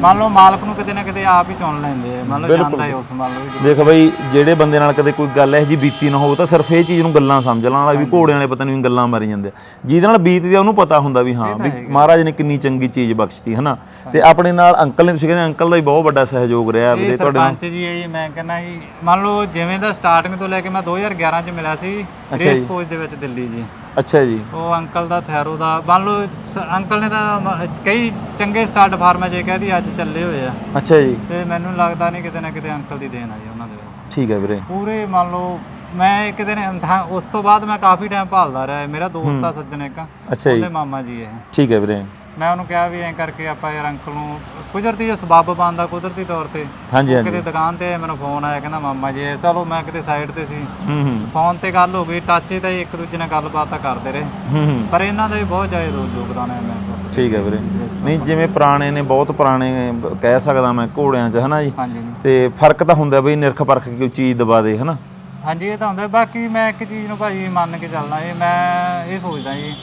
[SPEAKER 1] ਮੰਨ ਲਓ ਮਾਲਕ ਨੂੰ ਕਿਤੇ ਨਾ ਕਿਤੇ ਆਪ ਹੀ ਚੁਣ ਲੈਂਦੇ ਆ। ਮੰਨ ਲਓ ਜਾਂਦਾ ਹੈ ਉਸ ਮੰਨ ਲਓ
[SPEAKER 3] ਦੇਖ ਬਈ ਜਿਹੜੇ ਬੰਦੇ ਨਾਲ ਕਦੇ ਕੋਈ ਗੱਲ ਇਹ ਜੀ ਬੀਤੀ ਨਾ ਹੋਵੇ ਤਾਂ ਸਿਰਫ ਇਹ ਚੀਜ਼ ਨੂੰ ਗੱਲਾਂ ਸਮਝ ਲੈਣ ਵਾਲਾ ਵੀ ਘੋੜਿਆਂ ਵਾਲੇ ਪਤਾ ਨਹੀਂ ਗੱਲਾਂ ਮਾਰੀ ਜਾਂਦੇ। ਜਿਹਦੇ ਨਾਲ ਬੀਤਦੀ ਆ ਉਹਨੂੰ ਪਤਾ ਹੁੰਦਾ ਵੀ ਹਾਂ ਵੀ ਮਹਾਰਾਜ ਨੇ ਕਿੰਨੀ ਚੰਗੀ ਚੀਜ਼ ਬਖਸ਼ਤੀ ਹਨਾ? ਤੇ ਆਪਣੇ ਨਾਲ ਅੰਕਲ ਨੇ ਤੁਸੀਂ ਕਹਿੰਦੇ ਅੰਕਲ ਦਾ ਵੀ ਬਹੁਤ ਵੱਡਾ ਸਹਿਯੋਗ ਰਿਹਾ ਵੀਰੇ
[SPEAKER 1] ਇਹ
[SPEAKER 3] ਤੁਹਾਡੇ ਨਾਲ
[SPEAKER 1] ਸਰਪੰਚ ਜੀ ਹੈ ਜੀ ਮੈਂ ਕਹਿੰਦਾ ਜੀ ਮੰਨ ਲਓ ਜਿਵੇਂ ਦਾ ਸਟਾਰਟਿੰਗ ਤੋਂ ਲੈ ਕੇ ਮੈਂ 2011 ਚ ਮਿਲਿਆ ਸੀ ਰੇਸ ਕੋਚ ਦੇ ਵਿੱਚ ਦਿੱਲੀ ਜੀ।
[SPEAKER 3] ਅੱਛਾ ਜੀ।
[SPEAKER 1] ਉਹ ਅੰਕਲ ਦਾ ਥੈਰੋ ਦਾ ਮੰਨ ਲਓ ਸ- ਅੰਕਲ ਨੇ ਤਾਂ ਮ- ਕਈ ਚੰਗੇ ਸਟਾਰਟ ਫਾਰਮਾਂ 'ਚ ਕਹਦੀ ਅੱਜ ਚੱਲੇ ਹੋਏ ਆ।
[SPEAKER 3] ਅੱਛਾ ਜੀ।
[SPEAKER 1] ਤੇ ਮੈਨੂੰ ਲੱਗਦਾ ਨਹੀਂ ਕਿਤੇ ਨਾ ਕਿਤੇ ਅੰਕਲ ਦੀ ਦੇਣ ਆ ਜੀ ਉਹਨਾਂ ਦੇ ਵਿੱਚ।
[SPEAKER 3] ਠੀਕ ਹੈ ਵੀਰੇ।
[SPEAKER 1] ਪੂਰੇ ਮੰਨ ਲਓ ਮੈਂ ਇੱਕ ਦਿਨ ਉਸ ਤੋਂ ਬਾਅਦ ਮੈਂ ਕਾਫੀ ਟਾਈਮ ਭਾਲਦਾ ਰਿਹਾ ਮੇਰਾ ਦੋਸਤ ਆ ਸੱਜਣ ਇੱਕ।
[SPEAKER 3] ਅੱਛਾ ਜੀ।
[SPEAKER 1] ਉਹਦੇ ਮਾਮਾ ਜੀ ਇਹ।
[SPEAKER 3] ਠੀਕ ਹੈ ਵੀਰੇ।
[SPEAKER 1] ਮੈਂ ਉਹਨੂੰ ਕਿਹਾ ਵੀ ਐਂ ਕਰਕੇ ਆਪਾਂ ਯਾਰ ਅੰਕਲ ਨੂੰ ਕੁਦਰਤੀ ਜੋ ਸਬੱਬ ਬਣਦਾ ਕੁਦਰਤੀ ਤੌਰ ਤੇ
[SPEAKER 3] ਹਾਂਜੀ ਹਾਂਜੀ।
[SPEAKER 1] ਕਿਤੇ ਦੁਕਾਨ ਤੇ ਮੈਨੂੰ ਫੋਨ ਆਇਆ ਕਹਿੰਦਾ ਮਾਮਾ ਜੀ ਇਹ ਚਲੋ ਮੈਂ ਕਿਤੇ ਸਾਈਡ ਤੇ ਸੀ।
[SPEAKER 3] ਹੂੰ ਹੂੰ।
[SPEAKER 1] ਫੋਨ ਤੇ ਗੱਲ ਹੋ ਗਈ ਟੱਚ ਤੇ ਇੱਕ ਦੂਜੇ ਨਾਲ ਗੱਲਬਾਤ ਤਾਂ ਕਰਦੇ ਰਹੇ।
[SPEAKER 3] ਹੂੰ ਹੂੰ।
[SPEAKER 1] ਪਰ ਇਹਨਾਂ ਦਾ ਵੀ ਬਹੁਤ ਜ਼ਿਆਦਾ ਯੋ- ਯੋਗਦਾਨ ਹੈ ਮੈਂ।
[SPEAKER 3] ਠੀਕ ਹੈ ਵੀਰੇ। ਨਹੀਂ ਜਿਵੇਂ ਪੁਰਾਣੇ ਨੇ ਬਹੁਤ ਪੁਰਾਣੇ ਬ- ਕਹਿ ਸਕਦਾ ਮੈਂ ਘੋੜਿਆਂ 'ਚ ਹਨਾ ਜੀ?
[SPEAKER 1] ਹਾਂਜੀ ਜੀ
[SPEAKER 3] ਤੇ ਫ਼ਰਕ ਤਾਂ ਹੁੰਦਾ ਬਈ ਨਿਰਖ ਪਰਖ ਕੇ ਕੋਈ ਚੀਜ਼ ਦਬਾ ਦੇ ਹਨਾ?
[SPEAKER 1] ਹਾਂਜੀ ਇਹ ਤਾਂ ਹੁੰਦਾ ਬਾਕੀ ਮੈਂ ਇੱਕ ਚੀਜ਼ ਨੂੰ ਭਾਜੀ ਮੰਨ ਕੇ ਚੱਲਦਾ ਇਹ ਮੈਂ ਇਹ ਸੋਚਦਾ ਜੀ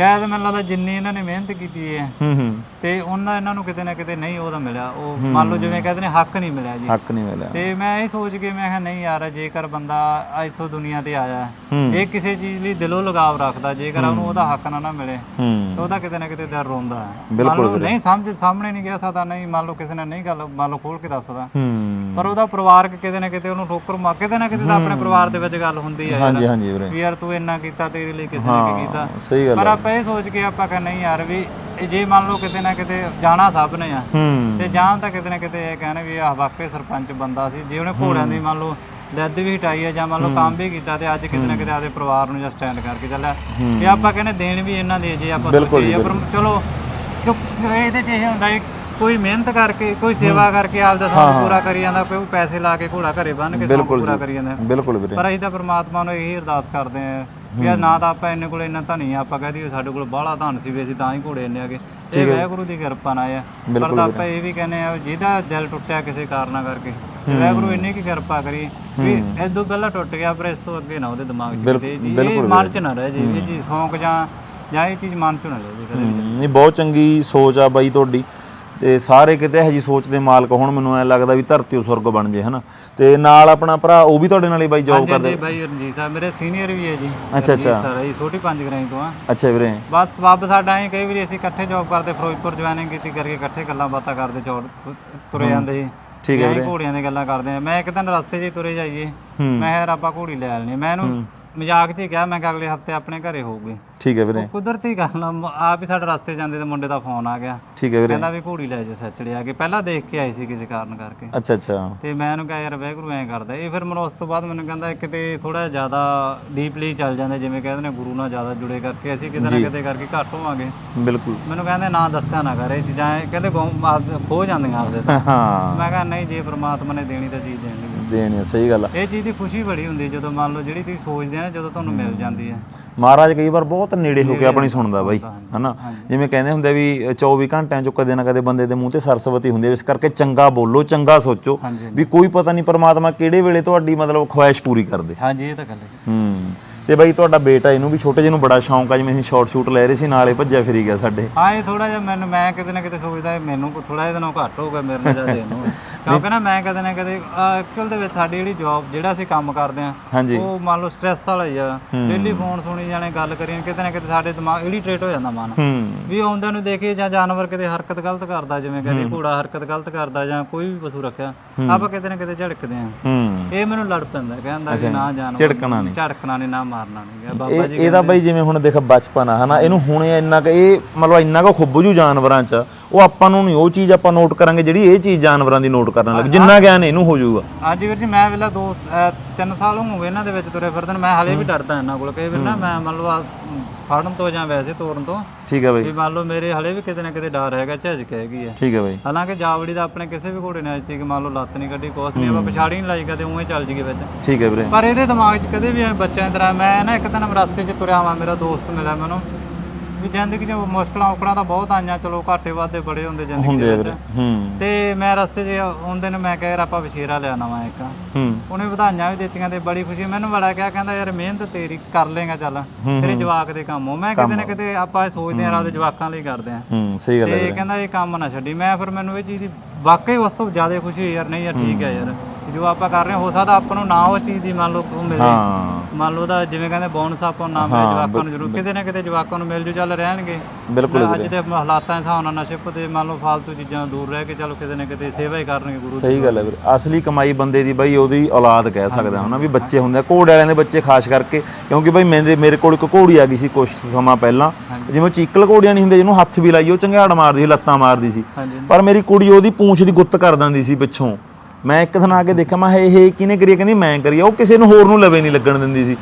[SPEAKER 1] ਸ਼ਾਇਦ ਮੈਨੂੰ ਲੱਗਦਾ ਜਿੰਨੀ ਇਹਨਾਂ ਨੇ ਮਿਹਨਤ ਕੀਤੀ ਹੈ
[SPEAKER 3] ਹੂੰ ਹੂੰ।
[SPEAKER 1] ਤੇ ਉਹਨਾਂ ਇਹਨਾਂ ਨੂੰ ਕਿਤੇ ਨਾ ਕਿਤੇ ਨਹੀਂ ਉਹਦਾ ਮਿਲਿਆ। ਉਹ ਮੰਨ ਲਓ ਜਿਵੇਂ ਕਹਿੰਦੇ ਨੇ ਹੱਕ ਨਹੀਂ ਮਿਲਿਆ ਜੀ।
[SPEAKER 3] ਹੱਕ ਨਹੀਂ ਮਿਲਿਆ।
[SPEAKER 1] ਤੇ ਮੈਂ ਇਹ ਸੋਚ ਕੇ ਮੈਂ ਕਿਹਾ ਨਹੀਂ ਯਾਰ ਜੇਕਰ ਬੰਦਾ ਇੱਥੋਂ ਦੁਨੀਆ ਤੇ ਆਇਆ। ਜੇ ਕਿਸੇ ਚੀਜ਼ ਲਈ ਦਿਲੋਂ ਲਗਾਵ ਰੱਖਦਾ ਜੇਕਰ ਉਹਨੂੰ ਉਹਦਾ ਹੱਕ ਨਾ ਨਾ ਮਿਲੇ ਤਾਂ ਉਹਦਾ ਕਿਤੇ ਨਾ ਕਿਤੇ ਦਰ ਰੋਂਦਾ ਹੈ। ਮੰਨ ਲਓ ਨਹੀਂ ਸਮਝ ਸਾਹਮਣੇ ਨਹੀਂ ਗਿਆ ਸਕਦਾ ਨਹੀਂ ਮੰਨ ਲਓ ਕਿਸੇ ਨੇ ਨਹੀਂ ਗੱਲ ਮੰਨ ਲਓ ਖੋਲ ਕੇ ਦੱਸਦਾ। ਪਰ ਉਹਦਾ ਪਰਿਵਾਰਕ ਕਿਤੇ ਨਾ ਕਿਤੇ ਉਹਨੂੰ ਠੋਕਰ ਮਾ ਕਿਤੇ ਨਾ ਕਿਤੇ ਤਾਂ ਆਪਣੇ ਪਰਿਵਾਰ ਦੇ ਵਿੱਚ ਗੱਲ ਹੁੰਦੀ ਹੈ
[SPEAKER 3] ਹਾਂਜੀ ਹਾਂਜੀ ਵੀਰੇ।
[SPEAKER 1] ਵੀ ਯਾਰ ਤੂੰ ਇੰਨਾ ਕੀਤਾ ਤੇਰੇ ਲਈ ਕਿਸੇ ਨੇ ਕੀ ਕੀਤਾ।
[SPEAKER 3] ਸਹੀ ਗੱਲ
[SPEAKER 1] ਪਰ ਆਪਾਂ ਇਹ ਸੋਚ ਕੇ ਆਪਾਂ ਕਹਿੰਦੇ ਨਹੀਂ ਯਾਰ ਵੀ ਜੇ ਮੰਨ ਲਓ ਕਿਤੇ ਨਾ ਕਿਤੇ ਜਾਣਾ ਸਭ ਨੇ ਆ ਤੇ ਜਾਂ ਤਾਂ ਕਿਤੇ ਨਾ ਕਿਤੇ ਇਹ ਕਹਿੰਦੇ ਵੀ ਆਹ ਵਾਕਈ ਸਰਪੰਚ ਬੰਦਾ ਸੀ ਜੇ ਉਹਨੇ ਘੋੜਿਆਂ ਦੀ ਮੰਨ ਲਓ ਲੱਦ ਵੀ ਹਟਾਈ ਹੈ ਜਾਂ ਮੰਨ ਲਓ ਕੰਮ ਵੀ ਕੀਤਾ ਤੇ ਅੱਜ ਕਿਤੇ ਨਾ ਕਿਤੇ ਆਪਦੇ ਪਰਿਵਾਰ ਨੂੰ ਜਾਂ ਸਟੈਂਡ ਕਰਕੇ ਚੱਲਿਆ। ਵੀ ਆਪਾਂ ਕਹਿੰਦੇ ਦੇਣ ਵੀ ਇਹਨਾਂ ਦੇ ਜੇ ਆਪਾਂ ਸੋਚੀਏ ਪਰ ਚਲੋ ਇਹਦੇ ਚ ਇਹ ਹੁੰਦਾ ਹੈ ਕੋਈ ਮਿਹਨਤ ਕਰਕੇ ਕੋਈ ਸੇਵਾ ਕਰਕੇ ਆਪਦਾ ਸੌਂਕ ਪੂਰਾ ਕਰੀ ਜਾਂਦਾ ਕੋਈ ਪੈਸੇ ਲਾ ਕੇ ਘੋੜਾ ਘਰੇ ਬੰਨ ਕੇ ਸੌਂਕ ਪੂਰਾ ਕਰੀ ਜਾਂਦਾ।
[SPEAKER 3] ਬਿਲਕੁਲ ਵੀਰੇ।
[SPEAKER 1] ਪਰ ਅਸੀਂ ਤਾਂ ਪ੍ਰਮਾਤਮਾ ਨੂੰ ਇਹੀ ਅਰਦਾਸ ਕਰਦੇ ਆਂ ਆ ਨਾ ਤਾਂ ਆਪਾਂ ਇੰਨੇ ਕੋਲ ਇੰਨਾ ਧਨੀ ਆ ਆਪਾਂ ਕਹਦੀ ਸਾਡੇ ਕੋਲ ਬਾਹਲਾ ਧਨ ਸੀ ਵੀ ਅਸੀਂ ਤਾਂ ਹੀ ਘੋੜੇ ਇੰਨੇ ਆਗੇ ਇਹ ਵਾਹਿਗੁਰੂ ਦੀ ਕਿਰਪਾ ਨਾਲ ਆ। ਪਰ ਤਾਂ ਆਪਾਂ ਇਹ ਵੀ ਕਹਿੰਦੇ ਆ ਜਿਹਦਾ ਦਿਲ ਟੁੱਟਿਆ ਕਿਸੇ ਕਾਰਨਾ ਕਰਕੇ ਵਾਹਿਗੁਰੂ ਇੰਨੀ ਕੀ ਕਿਰਪਾ ਕਰੀ ਵੀ ਇਦੋਂ ਪਹਿਲਾਂ ਟੁੱਟ ਗਿਆ ਪਰ ਇਸ ਤੋਂ ਅੱਗੇ ਨਾ ਉਹਦੇ ਦਿਮਾਗ 'ਚ ਕਿਤੇ ਇਹ ਮਨ 'ਚ ਨਾ ਰਹਿ ਜੇ ਇਹ ਚੀਜ਼ ਸ਼ੌਂਕ ਜਾਂ ਜਾਂ ਇਹ ਚੀਜ਼ ਮਨ 'ਚ ਨਾ ਲੈ ਜੇ ਕਦੇ
[SPEAKER 3] ਨਹੀਂ ਬਹੁਤ ਚੰਗੀ ਸੋਚ ਆ ਬਾਈ ਤੁਹਾਡੀ। ਤੇ ਸਾਰੇ ਕਿਤੇ ਇਹੋ ਜੀ ਸੋਚ ਦੇ ਮਾਲਕ ਹੋਣ ਮੈਨੂੰ ਐ ਲੱਗਦਾ ਵੀ ਧਰਤੀ ਉਹ ਸੁਰਗ ਬਣ ਜੇ ਹਨਾ? ਤੇ ਨਾਲ ਆਪਣਾ ਭਰਾ ਉਹ ਵੀ ਤੁਹਾਡੇ ਨਾਲ ਹੀ ਬਾਈ ਜੌਬ ਕਰਦਾ?
[SPEAKER 1] ਬਾਈ ਰਣਜੀਤ ਆ ਮੇਰੇ ਸੀਨੀਅਰ ਵੀ ਹੈ ਜੀ।
[SPEAKER 3] ਅੱਛਾ, ਅੱਛਾ।
[SPEAKER 1] ਸਰ ਜੀ ਛੋਟੀ ਪੰਜ ਗਰਾਈ ਤੋਂ ਆ।
[SPEAKER 3] ਅੱਛਾ ਵੀਰੇ।
[SPEAKER 1] ਬਸ ਸਬੱਬ ਸਾਡਾ ਐ ਕਈ ਵਾਰੀ ਅਸੀਂ ਇਕੱਠੇ ਜੌਬ ਕਰਦੇ ਫਿਰੋਜ਼ਪੁਰ ਜੁਆਇਨਿੰਗ ਕੀਤੀ ਕਰਕੇ ਇਕੱਠੇ ਗੱਲਾਂ ਬਾਤਾਂ ਕਰਦੇ ਚੌੜ ਤੁਰੇ ਜਾਂਦੇ ਸੀ
[SPEAKER 3] ਠੀਕ ਹੈ
[SPEAKER 1] ਵੀਰੇ। ਘੋੜੀਆਂ ਦੀ ਗੱਲਾਂ ਕਰਦੇ ਆ। ਮੈਂ ਇੱਕ ਦਿਨ ਰਸਤੇ 'ਚ ਤੁਰੇ ਜਾਈਏ। ਮੈਂ ਯਾਰ ਆਪਾਂ ਘੋੜੀ ਲੈ ਲੈਣੀ ਮੈਂ ਇਹਨੂੰ ਮਜ਼ਾਕ 'ਚ ਹੀ ਕਿਹਾ ਮੈਂ ਕਿ ਅਗਲੇ ਹਫ਼ਤੇ ਆਪਣੇ ਘਰੇ ਹੋਊਗੀ।
[SPEAKER 3] ਠੀਕ ਹੈ ਵੀਰੇ।
[SPEAKER 1] ਕੁਦਰਤੀ ਗੱਲ ਆ, ਮ- ਆਪ ਹੀ ਸਾਡੇ ਰਸਤੇ ਜਾਂਦੇ ਤੇ ਮੁੰਡੇ ਦਾ ਫੋਨ ਆ ਗਿਆ।
[SPEAKER 3] ਠੀਕ ਹੈ ਵੀਰੇ।
[SPEAKER 1] ਕਹਿੰਦਾ ਵੀ ਘੋੜੀ ਲੈ ਜਾ ਸੱਚੜੇ ਆ ਕੇ। ਪਹਿਲਾਂ ਦੇਖ ਕੇ ਆਈ ਸੀ ਕਿਸੇ ਕਾਰਨ ਕਰਕੇ।
[SPEAKER 3] ਅੱਛਾ ਅੱਛਾ।
[SPEAKER 1] ਤੇ ਮੈਂ ਉਹਨੂੰ ਕਿਹਾ ਯਾਰ ਵੈਗਰੂ ਐਂ ਕਰਦਾ। ਇਹ ਫਿਰ ਮੈਨੂੰ ਉਸ ਤੋਂ ਬਾਅਦ ਮੈਨੂੰ ਕਹਿੰਦਾ ਕਿਤੇ ਥੋੜਾ ਜ਼ਿਆਦਾ ਡੀਪਲੀ ਚੱਲ ਜਾਂਦੇ ਜਿਵੇਂ ਕਹਿੰਦੇ ਨੇ ਗੁਰੂ ਨਾਲ ਜ਼ਿਆਦਾ ਜੁੜੇ ਕਰਕੇ ਅਸੀਂ ਕਿਤੇ ਨਾ ਕਿਤੇ ਕਰਕੇ ਘੱਟ ਹੋਵਾਂਗੇ।
[SPEAKER 3] ਬਿਲਕੁਲ।
[SPEAKER 1] ਮੈਨੂੰ ਕਹਿੰਦੇ ਨਾ ਦੱਸਿਆ ਨਾ ਕਰ ਇਹ ਚੀਜ਼ਾਂ ਇਹ ਕਹਿੰਦੇ ਆਪ- ਖੋ ਜਾਂਦੀਆਂ ਆਪਦੇ ਤੋਂ।
[SPEAKER 3] ਹਾਂ।
[SPEAKER 1] ਮੈਂ ਕਿਹਾ ਨਹੀਂ ਜੇ ਪ੍ਰਮਾਤਮਾ ਨੇ ਦੇਣੀ ਤਾਂ ਚੀਜ਼ ਦੇਣੀ।
[SPEAKER 3] ਦੇਣੀ ਆ, ਸਹੀ ਗੱਲ ਆ।
[SPEAKER 1] ਇਹ ਚੀਜ਼ ਦੀ ਖੁਸ਼ੀ ਬੜੀ ਹੁੰਦੀ ਜਦੋਂ ਮੰਨ ਲਓ ਜਿਹੜੀ ਤੁਸੀਂ ਸੋਚਦੇ ਆ ਨਾ ਜਦੋਂ ਤੁਹਾਨੂੰ ਮਿਲ ਜਾਂਦੀ ਹੈ।
[SPEAKER 3] ਮਹਾਰਾਜ ਕਈ ਵਾਰ ਬਹੁਤ ਨੇੜੇ ਹੋ ਕੇ ਆਪਣੀ ਸੁਣਦਾ ਬਾਈ ਹਨਾ? ਜਿਵੇਂ ਕਹਿੰਦੇ ਹੁੰਦੇ ਵੀ ਅ, 24 ਘੰਟਿਆਂ ਚੋਂ ਕਦੇ ਨਾ ਕਦੇ ਬੰਦੇ ਦੇ ਮੂੰਹ ਤੇ ਸਰਸਵਤੀ ਹੁੰਦੀ ਹੈ ਇਸ ਕਰਕੇ ਚੰਗਾ ਬੋਲੋ ਚੰਗਾ ਸੋਚੋ। ਵੀ ਕੋਈ ਪਤਾ ਨਹੀਂ ਪਰਮਾਤਮਾ ਕਿਹੜੇ ਵੇਲੇ ਤੁਹਾਡੀ ਮਤਲਬ ਖੁਆਇਸ਼ ਪੂਰੀ ਕਰਦੇ।
[SPEAKER 1] ਹਾਂਜੀ ਇਹ ਤਾਂ ਗੱਲ ਹੈ।
[SPEAKER 3] ਹੂੰ। ਤੇ ਬਾਈ ਤੁਹਾਡਾ ਬੇਟਾ ਇਹਨੂੰ ਵੀ ਛੋਟੇ ਜਿਹੇ ਨੂੰ ਬੜਾ ਸ਼ੌਂਕ ਆ ਜਿਵੇਂ ਅਸੀਂ ਸ਼ਾਰਟ ਸ਼ੂਟ ਲੈ ਰਹੇ ਸੀ ਨਾਲੇ ਭੱਜਿਆ ਫਿਰੀ ਗਿਆ ਸਾਡੇ।
[SPEAKER 1] ਹਾਂ ਇਹ ਥੋੜਾ ਜਿਹਾ ਮੈਨੂੰ ਮੈਂ ਕਿਤੇ ਨਾ ਕਿਤੇ ਸੋਚਦਾ ਇਹ ਮੈਨੂੰ ਥੋੜਾ ਜਿਹਾ ਨਾਲੋਂ ਘੱਟ ਹੋਊਗਾ ਮੇਰੇ ਨਾਲ ਜ਼ਿਆਦਾ ਇਹਨੂੰ *laughs* ਕਿਉਂਕਿ ਨਾ ਮੈਂ ਕਦੇ ਨਾ ਕਦੇ ਐਕਚੁਅਲ ਦੇ ਵਿੱਚ ਸਾਡੀ ਜਿਹੜੀ ਜੌਬ ਜਿਹੜਾ ਅਸੀਂ ਕੰਮ ਕਰਦੇ ਆ ਉਹ ਮੰਨ ਲਓ ਸਟ੍ਰੈਸ ਵਾਲਾ ਹੀ ਆ। ਡੇਲੀ ਫੋਨ ਸੁਣੀ ਜਾਣੇ ਗੱਲ ਕਰੀ ਕਿਤੇ ਨਾ ਕਿਤੇ ਸਾਡੇ ਦਿਮਾਗ ਇਰੀਟੇਟ ਹੋ ਜਾਂਦਾ ਮਨ। ਵੀ ਆਉਂਦਿਆਂ ਨੂੰ ਦੇਖੀਏ ਜਾਂ ਜਾਨਵਰ ਕਿਤੇ ਹਰਕਤ ਗਲਤ ਕਰਦਾ ਜਿਵੇਂ ਕਹਿੰਦੇ ਘੋੜਾ ਹਰਕਤ ਗਲਤ ਕਰਦਾ ਜਾਂ ਕੋਈ ਵੀ ਪਸ਼ੂ ਰੱਖਿਆ ਆਪਾਂ ਕਿਤੇ ਨਾ ਕਿਤੇ ਝੜਕਦੇ ਆ ਇਹ ਮੈਨੂੰ ਲੜ ਪੈਂਦਾ ਕਹਿੰਦਾ ਵੀ ਨਾ ਜਾਨਵਰ
[SPEAKER 3] ਝਿੜਕਣਾ ਨਹੀਂ।
[SPEAKER 1] ਝੜਕਣਾ ਨਹੀਂ ਨਾ ਮਾਰਨਾ ਨਹੀਂ ਬਾਬਾ
[SPEAKER 3] ਇਹ ਇਹਦਾ ਬਾਈ ਜਿਵੇਂ ਹੁਣ ਦੇਖ ਬਚਪਨ ਆ ਹਨਾ ਇਹਨੂੰ ਹੁਣ ਇੰਨਾ ਕੁ ਇਹ ਮਤਲਬ ਇੰਨਾ ਕੁ ਖੁੱਬ ਜੂ ਜਾਨਵਰਾਂ 'ਚ। ਉਹ ਆਪਾਂ ਨੂੰ ਨਹੀਂ ਉਹ ਚੀਜ਼ ਆਪਾਂ ਨੋਟ ਕਰਾਂਗੇ ਜਿਹੜੀ ਇਹ ਚੀਜ਼ ਜਾਨਵਰਾਂ ਦੀ ਨੋਟ ਕਰਨ ਲੱਗ ਜਿੰਨਾ ਗਿਆਨ ਇਹਨੂੰ ਹੋ ਜਾਊਗਾ।
[SPEAKER 1] ਅੱਜ ਵੀਰ ਜੀ ਮੈਂ ਵੇਲਾ ਦੋ ਅਹ ਤਿੰਨ ਸਾਲ ਹੋ ਗਏ ਇਹਨਾਂ ਦੇ ਵਿੱਚ ਤੁਰੇ ਫਿਰਦੇ ਮੈਂ ਹਲੇ ਵੀ ਡਰਦਾ ਇਹਨਾਂ ਕੋਲ ਕਈ ਵਾਰ ਨਾ ਮੈਂ ਮੰਨ ਲਓ ਫੜਨ ਤੋਂ ਜਾਂ ਵੈਸੇ ਤੋਰਨ ਤੋਂ
[SPEAKER 3] ਠੀਕ ਹੈ ਬਾਈ।
[SPEAKER 1] ਵੀ ਮੰਨ ਲਓ ਮੇਰੇ ਹਲੇ ਵੀ ਕਿਤੇ ਨਾ ਕਿਤੇ ਡਰ ਹੈਗਾ ਝਿਜਕ ਹੈਗੀ ਹੈ।
[SPEAKER 3] ਠੀਕ ਹੈ ਬਾਈ।
[SPEAKER 1] ਹਾਲਾਂਕਿ ਜਾਵੜੀ ਦਾ ਆਪਣੇ ਕਿਸੇ ਵੀ ਘੋੜੇ ਨੇ ਅੱਜ ਤੱਕ ਮੰਨ ਲਓ ਲੱਤ ਨਹੀਂ ਕੱਢੀ ਕੁਛ ਨਹੀਂ ਆਪਾਂ ਪਛਾੜੀ ਨਹੀਂ ਲਾਈ ਕਦੇ ਉਵੇਂ ਚੱਲ ਜੀਏ ਵਿੱਚ।
[SPEAKER 3] ਠੀਕ ਹੈ ਵੀਰੇ।
[SPEAKER 1] ਪਰ ਇਹਦੇ ਦਿਮਾਗ 'ਚ ਕਦੇ ਵੀ ਬੱਚਿਆਂ ਦੀ ਤਰ੍ਹਾਂ ਮੈਂ ਨਾ ਇੱਕ ਦਿਨ ਰਸਤੇ 'ਚ ਤੁਰਿਆ ਵਾਂ ਮੇਰਾ ਦੋਸਤ ਮਿਲਿਆ ਮੈਨੂੰ। ਵੀ ਜ਼ਿੰਦਗੀ 'ਚ ਮੁਸ਼ਕਲਾਂ ਔਕੜਾਂ ਤਾਂ ਬਹੁਤ ਆਈਆਂ ਚਲੋ ਘਾਟੇ ਵਾਧੇ ਬੜੇ ਹੁੰਦੇ ਜ਼ਿੰਦਗੀ ਦੇ ਵਿੱਚ।
[SPEAKER 3] ਹੂੰ।
[SPEAKER 1] ਤੇ ਮੈਂ ਰਸਤੇ 'ਚ ਆਉਂਦੇ ਨੇ ਮੈਂ ਕਿਹਾ ਯਾਰ ਆਪਾਂ ਵਸ਼ੀਰਾ ਲਿਆ ਨਵਾਂ ਇੱਕ।
[SPEAKER 3] ਹੂੰ।
[SPEAKER 1] ਉਹਨੇ ਵਧਾਈਆਂ ਵੀ ਦਿੱਤੀਆਂ ਤੇ ਬੜੀ ਖੁਸ਼ੀ ਮੈਨੂੰ ਬੜਾ ਕਿਹਾ ਕਹਿੰਦਾ ਯਾਰ ਮਿਹਨਤ ਤੇਰੀ ਕਰ ਲੇਗਾ ਚੱਲ। ਤੇਰੇ ਜਵਾਕ ਦੇ ਕੰਮ ਹੋ। ਮੈਂ ਕਿਤੇ ਨਾ ਕਿਤੇ ਆਪਾਂ ਇਹ ਸੋਚਦੇ ਆਂ ਆਪਦੇ ਜਵਾਕਾਂ ਲਈ ਕਰਦੇ ਆਂ
[SPEAKER 3] ਹੂੰ ਸਹੀ ਗੱਲ ਹੈ
[SPEAKER 1] ਤੇ ਕਹਿੰਦਾ ਇਹ ਕੰਮ ਨਾ ਛੱਡੀ। ਮੈਂ ਫਿਰ ਮੈਨੂੰ ਇਹ ਚੀਜ਼ ਦੀ ਵਾਕਈ ਉਸ ਤੋਂ ਜ਼ਿਆਦਾ ਖੁਸ਼ੀ ਹੋਈ ਯਾਰ ਨਹੀਂ ਯਾਰ ਠੀਕ ਹੈ। ਯਾਰ। ਜੋ ਆਪਾਂ ਕਰ ਰਹੇ ਹਾਂ ਹੋ ਸਕਦਾ ਆਪਾਂ ਨੂੰ ਨਾ ਉਹ ਚੀਜ਼ ਦੀ ਮੰਨ ਲਓ ਉਹ ਮਿਲੇ।
[SPEAKER 3] ਹਾਂ।
[SPEAKER 1] ਮੰਨ ਲਓ ਦਾ ਜਿਵੇਂ ਕਹਿੰਦੇ ਬੋਨਸ ਆਪਾਂ ਨੂੰ ਨਾ ਮਿਲੇ ਜਵਾਕਾਂ ਨੂੰ ਜ਼ਰੂਰ। ਕਿਤੇ ਨਾ ਕਿਤੇ ਜਵਾਕਾਂ ਨੂੰ ਮਿਲ ਜੂ ਚੱਲ ਰਹਿਣਗੇ।
[SPEAKER 3] ਬਿਲਕੁਲ
[SPEAKER 1] ਅੱਜ ਦੇ ਹਾਲਾਤਾਂ ਦੇ ਹਿਸਾਬ ਨਾਲ ਨਸ਼ੇ ਪਤੇ ਮੰਨ ਲਓ ਫਾਲਤੂ ਚੀਜ਼ਾਂ ਤੋਂ ਦੂਰ ਰਹਿ ਕੇ ਚਲੋ ਕਿਤੇ ਨਾ ਕਿਤੇ ਸੇਵਾ ਹੀ ਕਰਨਗੇ ਗੁਰੂ
[SPEAKER 3] ਸਹੀ ਗੱਲ ਹੈ ਵੀਰ। ਅਸਲੀ ਕਮਾਈ ਬੰਦੇ ਦੀ ਬਾਈ ਉਹਦੀ ਔਲਾਦ ਕਹਿ ਸਕਦਾ ਹਾਂ ਨਾ ਵੀ ਬੱਚੇ ਹੁੰਦੇ ਆ। ਘੋੜੇ ਵਾਲਿਆਂ ਦੇ ਬੱਚੇ ਖਾਸ ਕਰਕੇ ਕਿਉਂਕਿ ਬਾਈ ਮੇਰੇ ਮੇਰੇ ਕੋਲ ਇੱਕ ਘੋੜੀ ਆ ਗਈ ਸੀ ਕੁਝ ਸਮਾਂ ਪਹਿਲਾਂ। ਜਿਵੇਂ ਉਹ ਚੀਕਲ ਘੋੜੀਆਂ ਨਹੀਂ ਹੁੰਦੇ ਜਿਹਨੂੰ ਹੱਥ ਵੀ ਲਾਈ ਉਹ ਚੰਗਿਆੜ ਮਾਰਦੀ ਸੀ ਲੱਤਾਂ ਮਾਰਦੀ ਸੀ।
[SPEAKER 1] ਹਾਂਜੀ।
[SPEAKER 3] ਪਰ ਮੇਰੀ ਕੁੜੀ ਉਹਦੀ ਪੂੰਛ ਦੀ ਗੁੱਤ ਕਰ ਦਿੰਦੀ ਸੀ ਪਿੱਛੋਂ। ਮੈਂ ਇੱਕ ਦਿਨ ਆ ਕੇ ਦੇਖਿਆ, ਮੈਂ ਇਹ ਕਿਹਨੇ ਕਰੀ ਆ? ਕਹਿੰਦੀ, ਮੈਂ ਕਰੀ ਆ। ਉਹ ਕਿਸੇ ਨੂੰ ਹੋਰ ਨੂੰ ਲਵੇ ਨਹੀਂ ਲੱਗਣ ਦਿੰਦੀ ਸੀ